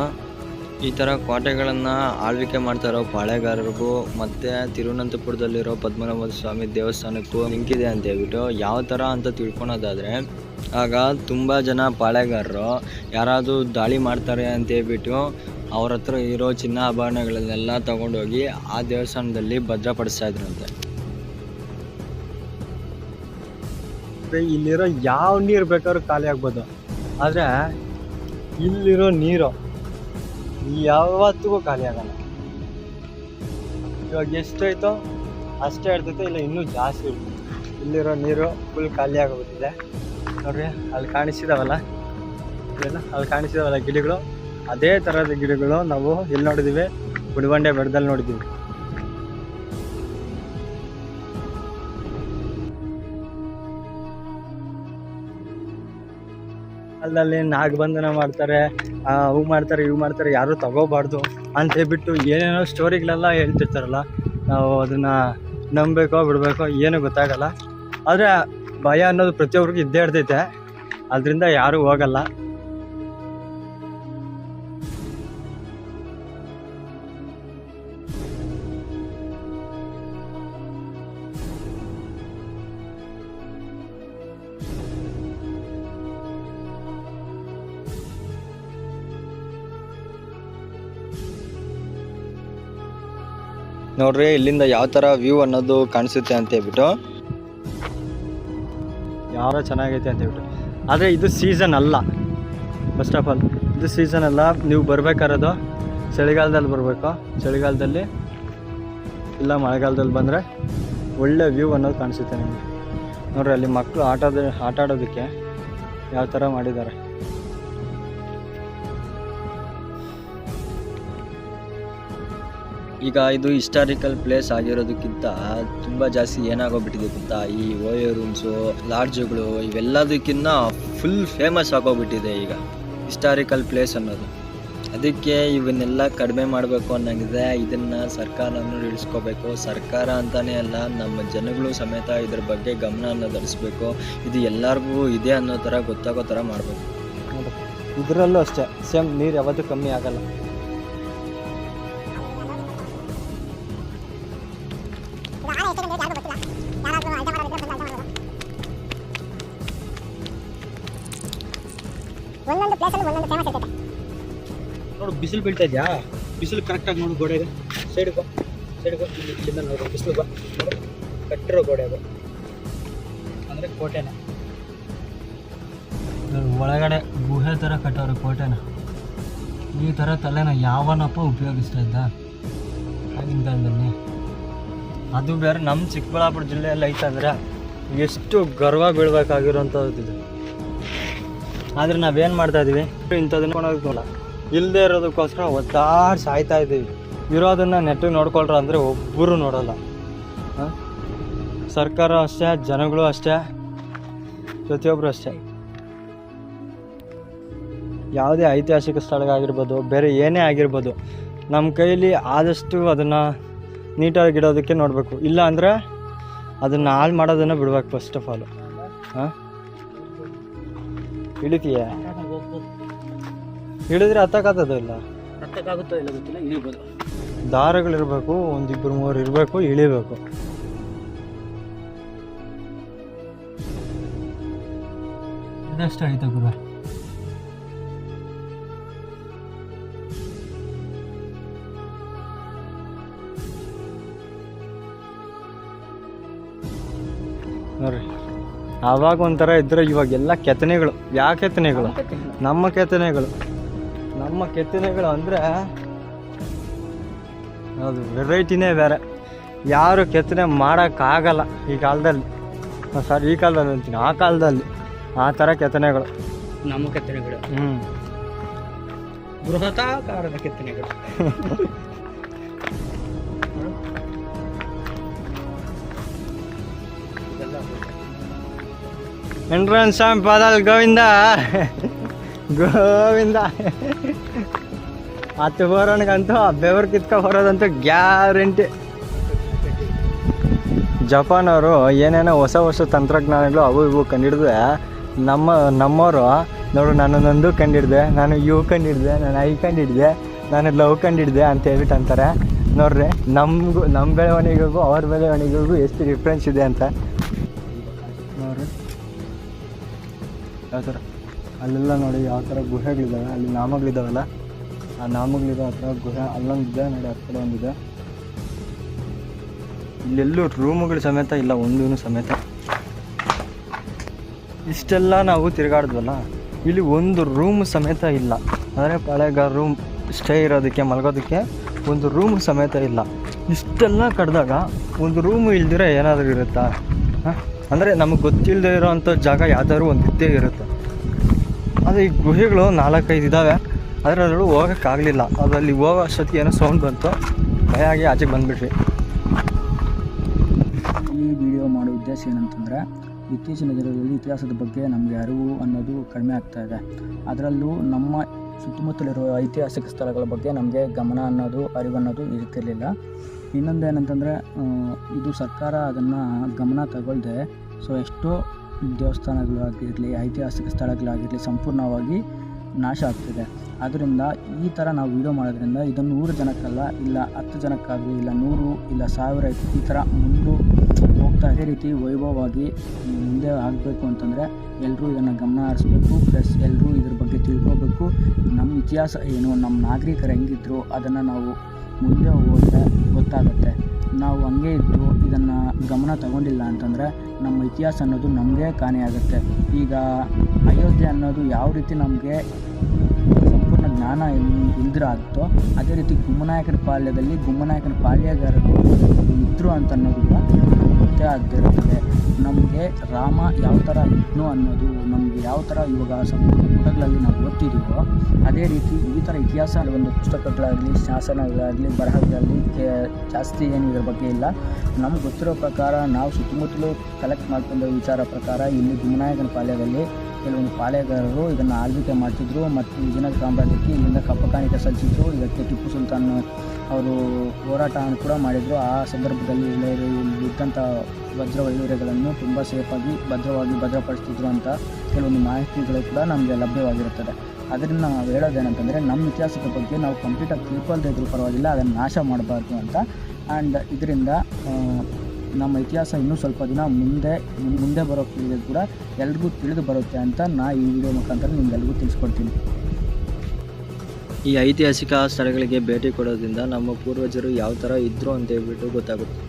C: ಈ ಥರ ಕೋಟೆಗಳನ್ನು ಆಳ್ವಿಕೆ ಮಾಡ್ತಾ ಇರೋ ಪಾಳೆಗಾರರಿಗೂ ಮತ್ತು ತಿರುವನಂತಪುರದಲ್ಲಿರೋ ಪದ್ಮನಾಭ ಸ್ವಾಮಿ ದೇವಸ್ಥಾನಕ್ಕೂ ಲಿಂಕ್ ಇದೆ ಅಂತ ಹೇಳ್ಬಿಟ್ಟು ಯಾವ ಥರ ಅಂತ ತಿಳ್ಕೊಳೋದಾದರೆ, ಆಗ ತುಂಬ ಜನ ಪಾಳೆಗಾರರು ಯಾರಾದರೂ ದಾಳಿ ಮಾಡ್ತಾರೆ ಅಂತ ಹೇಳ್ಬಿಟ್ಟು ಅವ್ರ ಹತ್ರ ಇರೋ ಚಿನ್ನ ಆಭರಣಗಳನ್ನೆಲ್ಲ ತಗೊಂಡೋಗಿ ಆ ದೇವಸ್ಥಾನದಲ್ಲಿ ಭದ್ರಪಡಿಸ್ತಾ ಇದ್ರಂತೆ. ಇಲ್ಲಿರೋ ಯಾವ ನೀರು ಬೇಕಾದ್ರೂ ಖಾಲಿ ಆಗ್ಬೋದು. ಆದರೆ ಇಲ್ಲಿರೋ ನೀರು ಯಾವತ್ತಿಗೂ ಖಾಲಿ ಆಗಲ್ಲ. ಇವಾಗ ಎಷ್ಟೈತೋ ಅಷ್ಟೇ ಇರ್ತೈತೆ ಇಲ್ಲ, ಇನ್ನೂ ಜಾಸ್ತಿ ಇಲ್ಲಿರೋ ನೀರು ಫುಲ್ ಖಾಲಿ ಆಗೋಗ್ಬಿಟ್ಟಿದೆ. ನೋಡ್ರಿ, ಅಲ್ಲಿ ಕಾಣಿಸಿದಾವಲ್ಲ? ಏನು ಅಲ್ಲಿ ಕಾಣಿಸಿದಾವಲ್ಲ ಗಿಡಗಳು? ಅದೇ ಥರದ ಗಿಡಗಳು ನಾವು ಎಲ್ಲಿ ನೋಡಿದ್ದೀವಿ ಗುಡಿಬಂಡೆ ಬೆಟ್ಟದಲ್ಲಿ ನೋಡಿದ್ದೀವಿ ಅಲ್ಲಲ್ಲಿ ನಾಗಬಂಧನ ಮಾಡ್ತಾರೆ ಅವು ಮಾಡ್ತಾರೆ, ಇವು ಮಾಡ್ತಾರೆ, ಯಾರು ತಗೋಬಾರ್ದು ಅಂತ ಹೇಳ್ಬಿಟ್ಟು ಏನೇನೋ ಸ್ಟೋರಿಗಳೆಲ್ಲ ಹೇಳ್ತಿರ್ತಾರಲ್ಲ, ನಾವು ಅದನ್ನ ನಂಬಬೇಕೋ ಬಿಡಬೇಕೋ ಏನೂ ಗೊತ್ತಾಗಲ್ಲ. ಆದರೆ ಭಯ ಅನ್ನೋದು ಪ್ರತಿಯೊಬ್ರಿಗೂ ಇದ್ದೇ ಇರ್ತೈತೆ. ಅದರಿಂದ ಯಾರೂ ಹೋಗಲ್ಲ. ನೋಡ್ರಿ, ಇಲ್ಲಿಂದ ಯಾವ ಥರ ವ್ಯೂ ಅನ್ನೋದು ಕಾಣಿಸುತ್ತೆ ಅಂತ ಹೇಳ್ಬಿಟ್ಟು. ಯಾರೋ ಚೆನ್ನಾಗೈತೆ ಅಂತ ಹೇಳ್ಬಿಟ್ಟು. ಆದರೆ ಇದು ಸೀಸನ್ ಅಲ್ಲ. ಫಸ್ಟ್ ಆಫ್ ಆಲ್ ಇದು ಸೀಸನ್ ಅಲ್ಲ. ನೀವು ಬರ್ಬೇಕಾರೋದು ಚಳಿಗಾಲದಲ್ಲಿ ಬರಬೇಕು. ಚಳಿಗಾಲದಲ್ಲಿ ಇಲ್ಲ ಮಳೆಗಾಲದಲ್ಲಿ ಬಂದರೆ ಒಳ್ಳೆ ವ್ಯೂ ಅನ್ನೋದು ಕಾಣಿಸುತ್ತೆ ನಿಮಗೆ. ನೋಡ್ರಿ, ಅಲ್ಲಿ ಮಕ್ಕಳು ಆಟದ ಆಟ ಆಡೋದಕ್ಕೆ ಯಾವ ಥರ ಮಾಡಿದ್ದಾರೆ. ಈಗ ಇದು ಹಿಸ್ಟಾರಿಕಲ್ ಪ್ಲೇಸ್ ಆಗಿರೋದಕ್ಕಿಂತ ತುಂಬ ಜಾಸ್ತಿ ಏನಾಗೋಗ್ಬಿಟ್ಟಿದೆ ಗೊತ್ತಾ? ಈ ಓಯೋ ರೂಮ್ಸು ಲಾಡ್ಜುಗಳು ಇವೆಲ್ಲದಕ್ಕಿಂತ ಫುಲ್ ಫೇಮಸ್ ಆಗೋಗ್ಬಿಟ್ಟಿದೆ ಈಗ ಹಿಸ್ಟಾರಿಕಲ್ ಪ್ಲೇಸ್ ಅನ್ನೋದು. ಅದಕ್ಕೆ ಇವನ್ನೆಲ್ಲ ಕಡಿಮೆ ಮಾಡಬೇಕು ಅನ್ನಂಗಿದೆ. ಇದನ್ನು ಸರ್ಕಾರನೂ ಇಳಿಸ್ಕೋಬೇಕು. ಸರ್ಕಾರ ಅಂತಲೇ ಅಲ್ಲ, ನಮ್ಮ ಜನಗಳು ಸಮೇತ ಇದ್ರ ಬಗ್ಗೆ ಗಮನ ಧರಿಸ್ಬೇಕು ಇದು ಎಲ್ಲರಿಗೂ ಇದೆ ಅನ್ನೋ ಥರ ಗೊತ್ತಾಗೋ ಥರ ಮಾಡಬೇಕು. ಇದರಲ್ಲೂ ಅಷ್ಟೇ. ಸೇಮ್ ನೀರು ಯಾವತ್ತೂ ಕಮ್ಮಿ ಆಗಲ್ಲ.
B: ಬಿಸಿಲು ಬೀಳ್ತಾ ಇದೆಯಾ? ಬಿಸಿಲು ಕರೆಕ್ಟಾಗಿ ನೋಡು ಗೋಡೆಗೆ. ಸೈಡ್ ಬಾ. ಸೈಡ್ ಬಾ. ಇಲ್ಲಿ, ಇಲ್ಲಿಂದ ನೋಡು. ಬಿಸಿಲು ಬಾ. ನೋಡು. ಕಟ್ಟಿರೋ ಗೋಡೆ ಅದು. ಅಂದರೆ ಕೋಟೆನ.
C: ಒಳಗಡೆ ಗುಹೆ ಥರ ಕಟ್ಟೋರು ಕೋಟೆನ. ಈ ಥರ ತಲೆನ ಯಾವನಪ್ಪ ಉಪಯೋಗಿಸ್ತಾ ಇದ್ದ? ಆಗಿನ ಕಾಲದಲ್ಲಿ.
A: ಅದು ಬೇರೆ ನಮ್ಮ ಚಿಕ್ಕಬಳ್ಳಾಪುರ ಜಿಲ್ಲೆಯಲ್ಲಿ ಐತಂದ್ರೆ ಎಷ್ಟು ಗರ್ವ ಬೀಳ್ಬೇಕಾಗಿರೋಂಥದ್ದು ಇದು. ಆದರೆ ನಾವೇನು ಮಾಡ್ತಾ ಇದೀವಿ? ಇಂಥದನ್ನ ನೋಡೋದಲ್ಲ ಇಲ್ಲದೆ ಇರೋದಕ್ಕೋಸ್ಕರ ಒತ್ತಾಡಿ ಸಾಯ್ತಾ ಇದ್ದೀವಿ. ಇರೋದನ್ನು ನೆಟ್ಟಿಗೆ ನೋಡ್ಕೊಳ್ರ ಅಂದರೆ ಒಬ್ಬರು ನೋಡಲ್ಲ. ಸರ್ಕಾರ ಅಷ್ಟೇ, ಜನಗಳು ಅಷ್ಟೇ ಪ್ರತಿಯೊಬ್ಬರು ಅಷ್ಟೇ. ಯಾವುದೇ ಐತಿಹಾಸಿಕ ಸ್ಥಳಗಾಗಿರ್ಬೋದು ಬೇರೆ ಏನೇ ಆಗಿರ್ಬೋದು ನಮ್ಮ ಕೈಲಿ ಆದಷ್ಟು ಅದನ್ನು ನೀಟಾಗಿ ಇಡೋದಕ್ಕೆ ನೋಡಬೇಕು. ಇಲ್ಲ ಅಂದರೆ ಅದನ್ನು ಹಾಳು ಮಾಡೋದನ್ನು ಬಿಡ್ಬೇಕು ಫಸ್ಟ್ ಆಫ್ ಆಲ್ ಹಾಂ? ಇಳಿತೀಯ? ಇಳಿದ್ರೆ ಹತ್ತಕ್ಕಾಗ್ತದ ಇಲ್ಲ?
D: ಹತ್ತಕ್ಕಾಗುತ್ತೋ ಇಲ್ಲ ಗೊತ್ತಿಲ್ಲ ಇಳಿಬೋದು.
A: ದಾರಗಳಿರಬೇಕು ಒಂದಿಬ್ಬರು ಮೂರು ಇರಬೇಕು ಇಳಿಬೇಕು. ಆಯ್ತು ಗುರು? ನೋಡ್ರಿ ಆವಾಗ ಒಂಥರ ಇದ್ರೆ ಇವಾಗ ಎಲ್ಲ ಕೆತ್ತನೆಗಳು ಯಾವ ಕೆತ್ತನೆಗಳು. ನಮ್ಮ ಕೆತ್ತನೆಗಳು. ನಮ್ಮ ಕೆತ್ತನೆಗಳು ಅಂದರೆ ಅದು ವೆರೈಟಿನೇ ಬೇರೆ. ಯಾರು ಕೆತ್ತನೆ ಮಾಡೋಕ್ಕಾಗಲ್ಲ ಈ ಕಾಲದಲ್ಲಿ. ಸರ್ ಈ ಕಾಲದಲ್ಲಿ ಅಂತೀನಿ ಆ ಕಾಲದಲ್ಲಿ. ಆ ಥರ ಕೆತ್ತನೆಗಳು.
D: ನಮ್ಮ ಕೆತ್ತನೆಗಳು.
A: ಹ್ಞೂ
D: ಬೃಹತಾಕಾರದ ಕೆತ್ತನೆಗಳು.
A: ಎಂಟ್ರನ್ಸ್ ಸ್ವಾಮಿ ಪಾದಲ್ ಗೋವಿಂದ ಗೋವಿಂದ. ಹತ್ತು ಬರೋನಿಗಂತೂ ಆ ಬೆವರು ಕಿತ್ಕೊ ಬರೋದಂತೂ ಗ್ಯಾರಂಟಿ. ಜಪಾನ್ ಅವರು ಏನೇನೋ ಹೊಸ ಹೊಸ ತಂತ್ರಜ್ಞಾನಗಳು ಅವು ಇವು ಕಂಡಿಡಿದ್ರೆ ನಮ್ಮ ನಮ್ಮವರು ನೋಡು ನಾನು ನಂದು ಕಂಡಿಡ್ದೆ, ನಾನು ಯು ಕಂಡಿಡ್ದೆ, ನಾನು ಐ ಕಂಡಿಡ್ದೆ, ನಾನು ಲವ್ ಕಂಡಿಡ್ದೆ ಅಂತ ಹೇಳ್ಬಿಟ್ಟು ಅಂತಾರೆ. ನೋಡ್ರಿ, ನಮಗೂ ನಮ್ಮ ಬೆಳವಣಿಗೆಗೂ ಅವ್ರ ಬೆಳವಣಿಗೆಗೂ ಎಷ್ಟು ಡಿಫ್ರೆನ್ಸ್ ಇದೆ ಅಂತ. ನೋಡ್ರಿ. ಯಾವ ಥರ ಅಲ್ಲೆಲ್ಲ ನೋಡಿ ಯಾವ ಥರ ಗುಹೆಗಳಿದ್ದಾವೆ. ಅಲ್ಲಿ ನಾಮಗಳಿದ್ದಾವಲ್ಲ, ಆ ನಾಮಗಳಿರೋ ಹತ್ರ ಗುಹೆ ಅಲ್ಲೊಂದಿದೆ, ನೋಡಿ ಆ ಕಡೆ ಒಂದಿದೆ. ಇಲ್ಲೆಲ್ಲೂ ರೂಮುಗಳು ಸಮೇತ ಇಲ್ಲ, ಒಂದೂ ಸಮೇತ. ಇಷ್ಟೆಲ್ಲ ನಾವು ತಿರುಗಾಡಿದ್ವಲ್ಲ, ಇಲ್ಲಿ ಒಂದು ರೂಮ್ ಸಮೇತ ಇಲ್ಲ. ಅಂದರೆ ಪಾಳೆಗಾರ ರೂಮ್ ಸ್ಟೇ ಇರೋದಕ್ಕೆ, ಮಲಗೋದಕ್ಕೆ ಒಂದು ರೂಮ್ ಸಮೇತ ಇಲ್ಲ. ಇಷ್ಟೆಲ್ಲ ಕಡ್ದಾಗ ಒಂದು ರೂಮ್ ಇಲ್ದಿರೋ ಏನಾದರೂ ಇರುತ್ತಾ? ಅಂದರೆ ನಮಗೆ ಗೊತ್ತಿಲ್ಲದೆ ಇರೋವಂಥ ಜಾಗ ಯಾವ್ದಾದ್ರು ಒಂದು ಇದ್ದೇ ಇರುತ್ತೆ. ಆದರೆ ಈ ಗುಹೆಗಳು ನಾಲ್ಕೈದು ಇದ್ದಾವೆ ಅದರಲ್ಲೂ ಹೋಗೋಕ್ಕಾಗಲಿಲ್ಲ. ಅದರಲ್ಲಿ ಹೋಗೋ ಅಷ್ಟೊತ್ತಿಗೆ ಏನೋ ಸೌಂಡ್ ಬಂತು. ಭಯ ಆಗಿ ಆಚೆಗೆ ಬಂದುಬಿಟ್ವಿ.
D: ಈ ವಿಡಿಯೋ ಮಾಡೋ ಉದ್ದೇಶ ಏನಂತಂದರೆ, ಇತ್ತೀಚಿನ ದಿನಗಳಲ್ಲಿ ಇತಿಹಾಸದ ಬಗ್ಗೆ ನಮಗೆ ಅರಿವು ಅನ್ನೋದು ಕಡಿಮೆ ಆಗ್ತಾ ಇದೆ. ಅದರಲ್ಲೂ ನಮ್ಮ ಸುತ್ತಮುತ್ತಲಿರುವ ಐತಿಹಾಸಿಕ ಸ್ಥಳಗಳ ಬಗ್ಗೆ ನಮಗೆ ಗಮನ ಅನ್ನೋದು, ಅರಿವು ಅನ್ನೋದು ಇರ್ತಿರಲಿಲ್ಲ ಇನ್ನೊಂದು ಏನಂತಂದರೆ ಇದು ಸರ್ಕಾರ ಅದನ್ನು ಗಮನ ತಗೊಳ್ದೆ ಸೊ ಎಷ್ಟೋ ದೇವಸ್ಥಾನಗಳಾಗಿರಲಿ, ಐತಿಹಾಸಿಕ ಸ್ಥಳಗಳಾಗಿರಲಿ ಸಂಪೂರ್ಣವಾಗಿ ನಾಶ ಆಗ್ತಿದೆ. ಅದರಿಂದ ಈ ಥರ ನಾವು ವಿಡಿಯೋ ಮಾಡೋದ್ರಿಂದ ಇದನ್ನು ನೂರು ಜನಕ್ಕಲ್ಲ, ಇಲ್ಲ ಹತ್ತು ಜನಕ್ಕಾಗಲಿ ಇಲ್ಲ ನೂರು, ಇಲ್ಲ ಸಾವಿರ, ಈ ಥರ ಮುಂದೆ ಹೋಗ್ತಾ ಇದೇ ರೀತಿ ವೈಭವವಾಗಿ ಮುಂದೆ ಆಗಬೇಕು ಅಂತಂದರೆ ಎಲ್ಲರೂ ಇದನ್ನು ಗಮನ ಹರಿಸ್ಬೇಕು ಪ್ಲಸ್ ಎಲ್ಲರೂ ಇದ್ರ ಬಗ್ಗೆ ತಿಳ್ಕೋಬೇಕು. ನಮ್ಮ ಇತಿಹಾಸ ಏನು ನಮ್ಮ ನಾಗರಿಕರು ಹೆಂಗಿದ್ರು, ಅದನ್ನು ನಾವು ಮುಂದೆ ಹೋದರೆ ಗೊತ್ತಾಗುತ್ತೆ. ನಾವು ಹಂಗೆ ಇದ್ದು ಇದನ್ನು ಗಮನ ತಗೊಂಡಿಲ್ಲ ಅಂತಂದರೆ ನಮ್ಮ ಇತಿಹಾಸ ಅನ್ನೋದು ನಮಗೆ ಕಾಣೆಯಾಗುತ್ತೆ ಈಗ ಅಯೋಧ್ಯೆ ಅನ್ನೋದು ಯಾವ ರೀತಿ ನಮಗೆ ಸಂಪೂರ್ಣ ಜ್ಞಾನ ಇಲ್- ಇಲ್ದಿರ ಅದೇ ರೀತಿ ಗುಮ್ಮನಾಯಕನ ಪಾಳ್ಯದಲ್ಲಿ ಗುಮ್ಮನಾಯಕನ ಪಾಳ್ಯಗಾರರು ಇದ್ದರು ಅಂತ ಅನ್ನೋದು ಕೂಡ ನಮ್ಗೆ ರಾಮ ಯಾವ ಥರ ಇದ್ನು ಅನ್ನೋದು, ನಮಗೆ ಯಾವ ಥರ ಇವಾಗ ಸಂಪೂರ್ಣ ಪುಟಗಳಲ್ಲಿ ನಾವು ಓದ್ತಿದ್ದೀವೋ ಅದೇ ರೀತಿ ಈ ಥರ ಇತಿಹಾಸ ಒಂದು ಪುಸ್ತಕಗಳಾಗಲಿ, ಶಾಸನಗಳಾಗಲಿ ಬರಹಗಳಲ್ಲಿ ಜಾಸ್ತಿ ಏನು ಇದ್ರ ಬಗ್ಗೆ ಇಲ್ಲ. ನಮ್ಗೆ ಗೊತ್ತಿರೋ ಪ್ರಕಾರ ನಾವು ಸುತ್ತಮುತ್ತಲೂ ಕಲೆಕ್ಟ್ ಮಾಡ್ಕೊಂಡ ವಿಚಾರ ಪ್ರಕಾರ ಇಲ್ಲಿ ಭೀಮನಾಯಕನ ಪಾಳ್ಯದಲ್ಲಿ ಕೆಲವೊಂದು ಪಾಳೆಗಾರರು ಇದನ್ನು ಆಳ್ವಿಕೆ ಮಾಡ್ತಿದ್ರು ಮತ್ತು ವಿಜಯನಗರ ಸಾಮ್ರಾಜ್ಯಕ್ಕೆ ಇಲ್ಲಿಂದ ಕಪ್ಪ ಕಾಣಿಕೆ ಸಲ್ಲಿಸಿದ್ರು. ಇದಕ್ಕೆ ಟಿಪ್ಪು ಸುಲ್ತಾನ್ ಅವರು ಹೋರಾಟವನ್ನು ಕೂಡ ಮಾಡಿದರು. ಆ ಸಂದರ್ಭದಲ್ಲಿ ಇಲ್ಲಿ ಇದ್ದಂಥ ವಜ್ರ ವೈಡೂರ್ಯಗಳನ್ನು ತುಂಬ ಸೇಫಾಗಿ ಭದ್ರವಾಗಿ ಭದ್ರಪಡಿಸ್ತಿದ್ರು ಅಂತ ಕೆಲವೊಂದು ಮಾಹಿತಿಗಳು ಕೂಡ ನಮಗೆ ಲಭ್ಯವಾಗಿರುತ್ತದೆ. ಅದರಿಂದ ನಾವು ಹೇಳೋದೇನಂತಂದರೆ, ನಮ್ಮ ಇತಿಹಾಸದ ಬಗ್ಗೆ ನಾವು ಕಂಪ್ಲೀಟಾಗಿ ತಿಳ್ಕೊಳ್ದೇ ಇದ್ರೂ ಪರವಾಗಿಲ್ಲ, ಅದನ್ನು ನಾಶ ಮಾಡಬಾರ್ದು ಅಂತ. ಆ್ಯಂಡ್ ಇದರಿಂದ ನಮ್ಮ ಇತಿಹಾಸ ಇನ್ನೂ ಸ್ವಲ್ಪ ದಿನ ಮುಂದೆ ಮುಂದೆ ಬರೋ ಪೀಳಿಗೆ ಕೂಡ ಎಲ್ರಿಗೂ ತಿಳಿದು ಬರುತ್ತೆ ಅಂತ ನಾ ಈ ವಿಡಿಯೋ ಮುಖಾಂತರ ನಿಮ್ಗೆಲ್ರಿಗೂ ತಿಳಿಸ್ಕೊಡ್ತೀನಿ.
A: ಈ ಐತಿಹಾಸಿಕ ಸ್ಥಳಗಳಿಗೆ ಭೇಟಿ ಕೊಡೋದ್ರಿಂದ ನಮ್ಮ ಪೂರ್ವಜರು ಯಾವ ಥರ ಇದ್ದರು ಅಂತ ಹೇಳ್ಬಿಟ್ಟು ಗೊತ್ತಾಗುತ್ತೆ.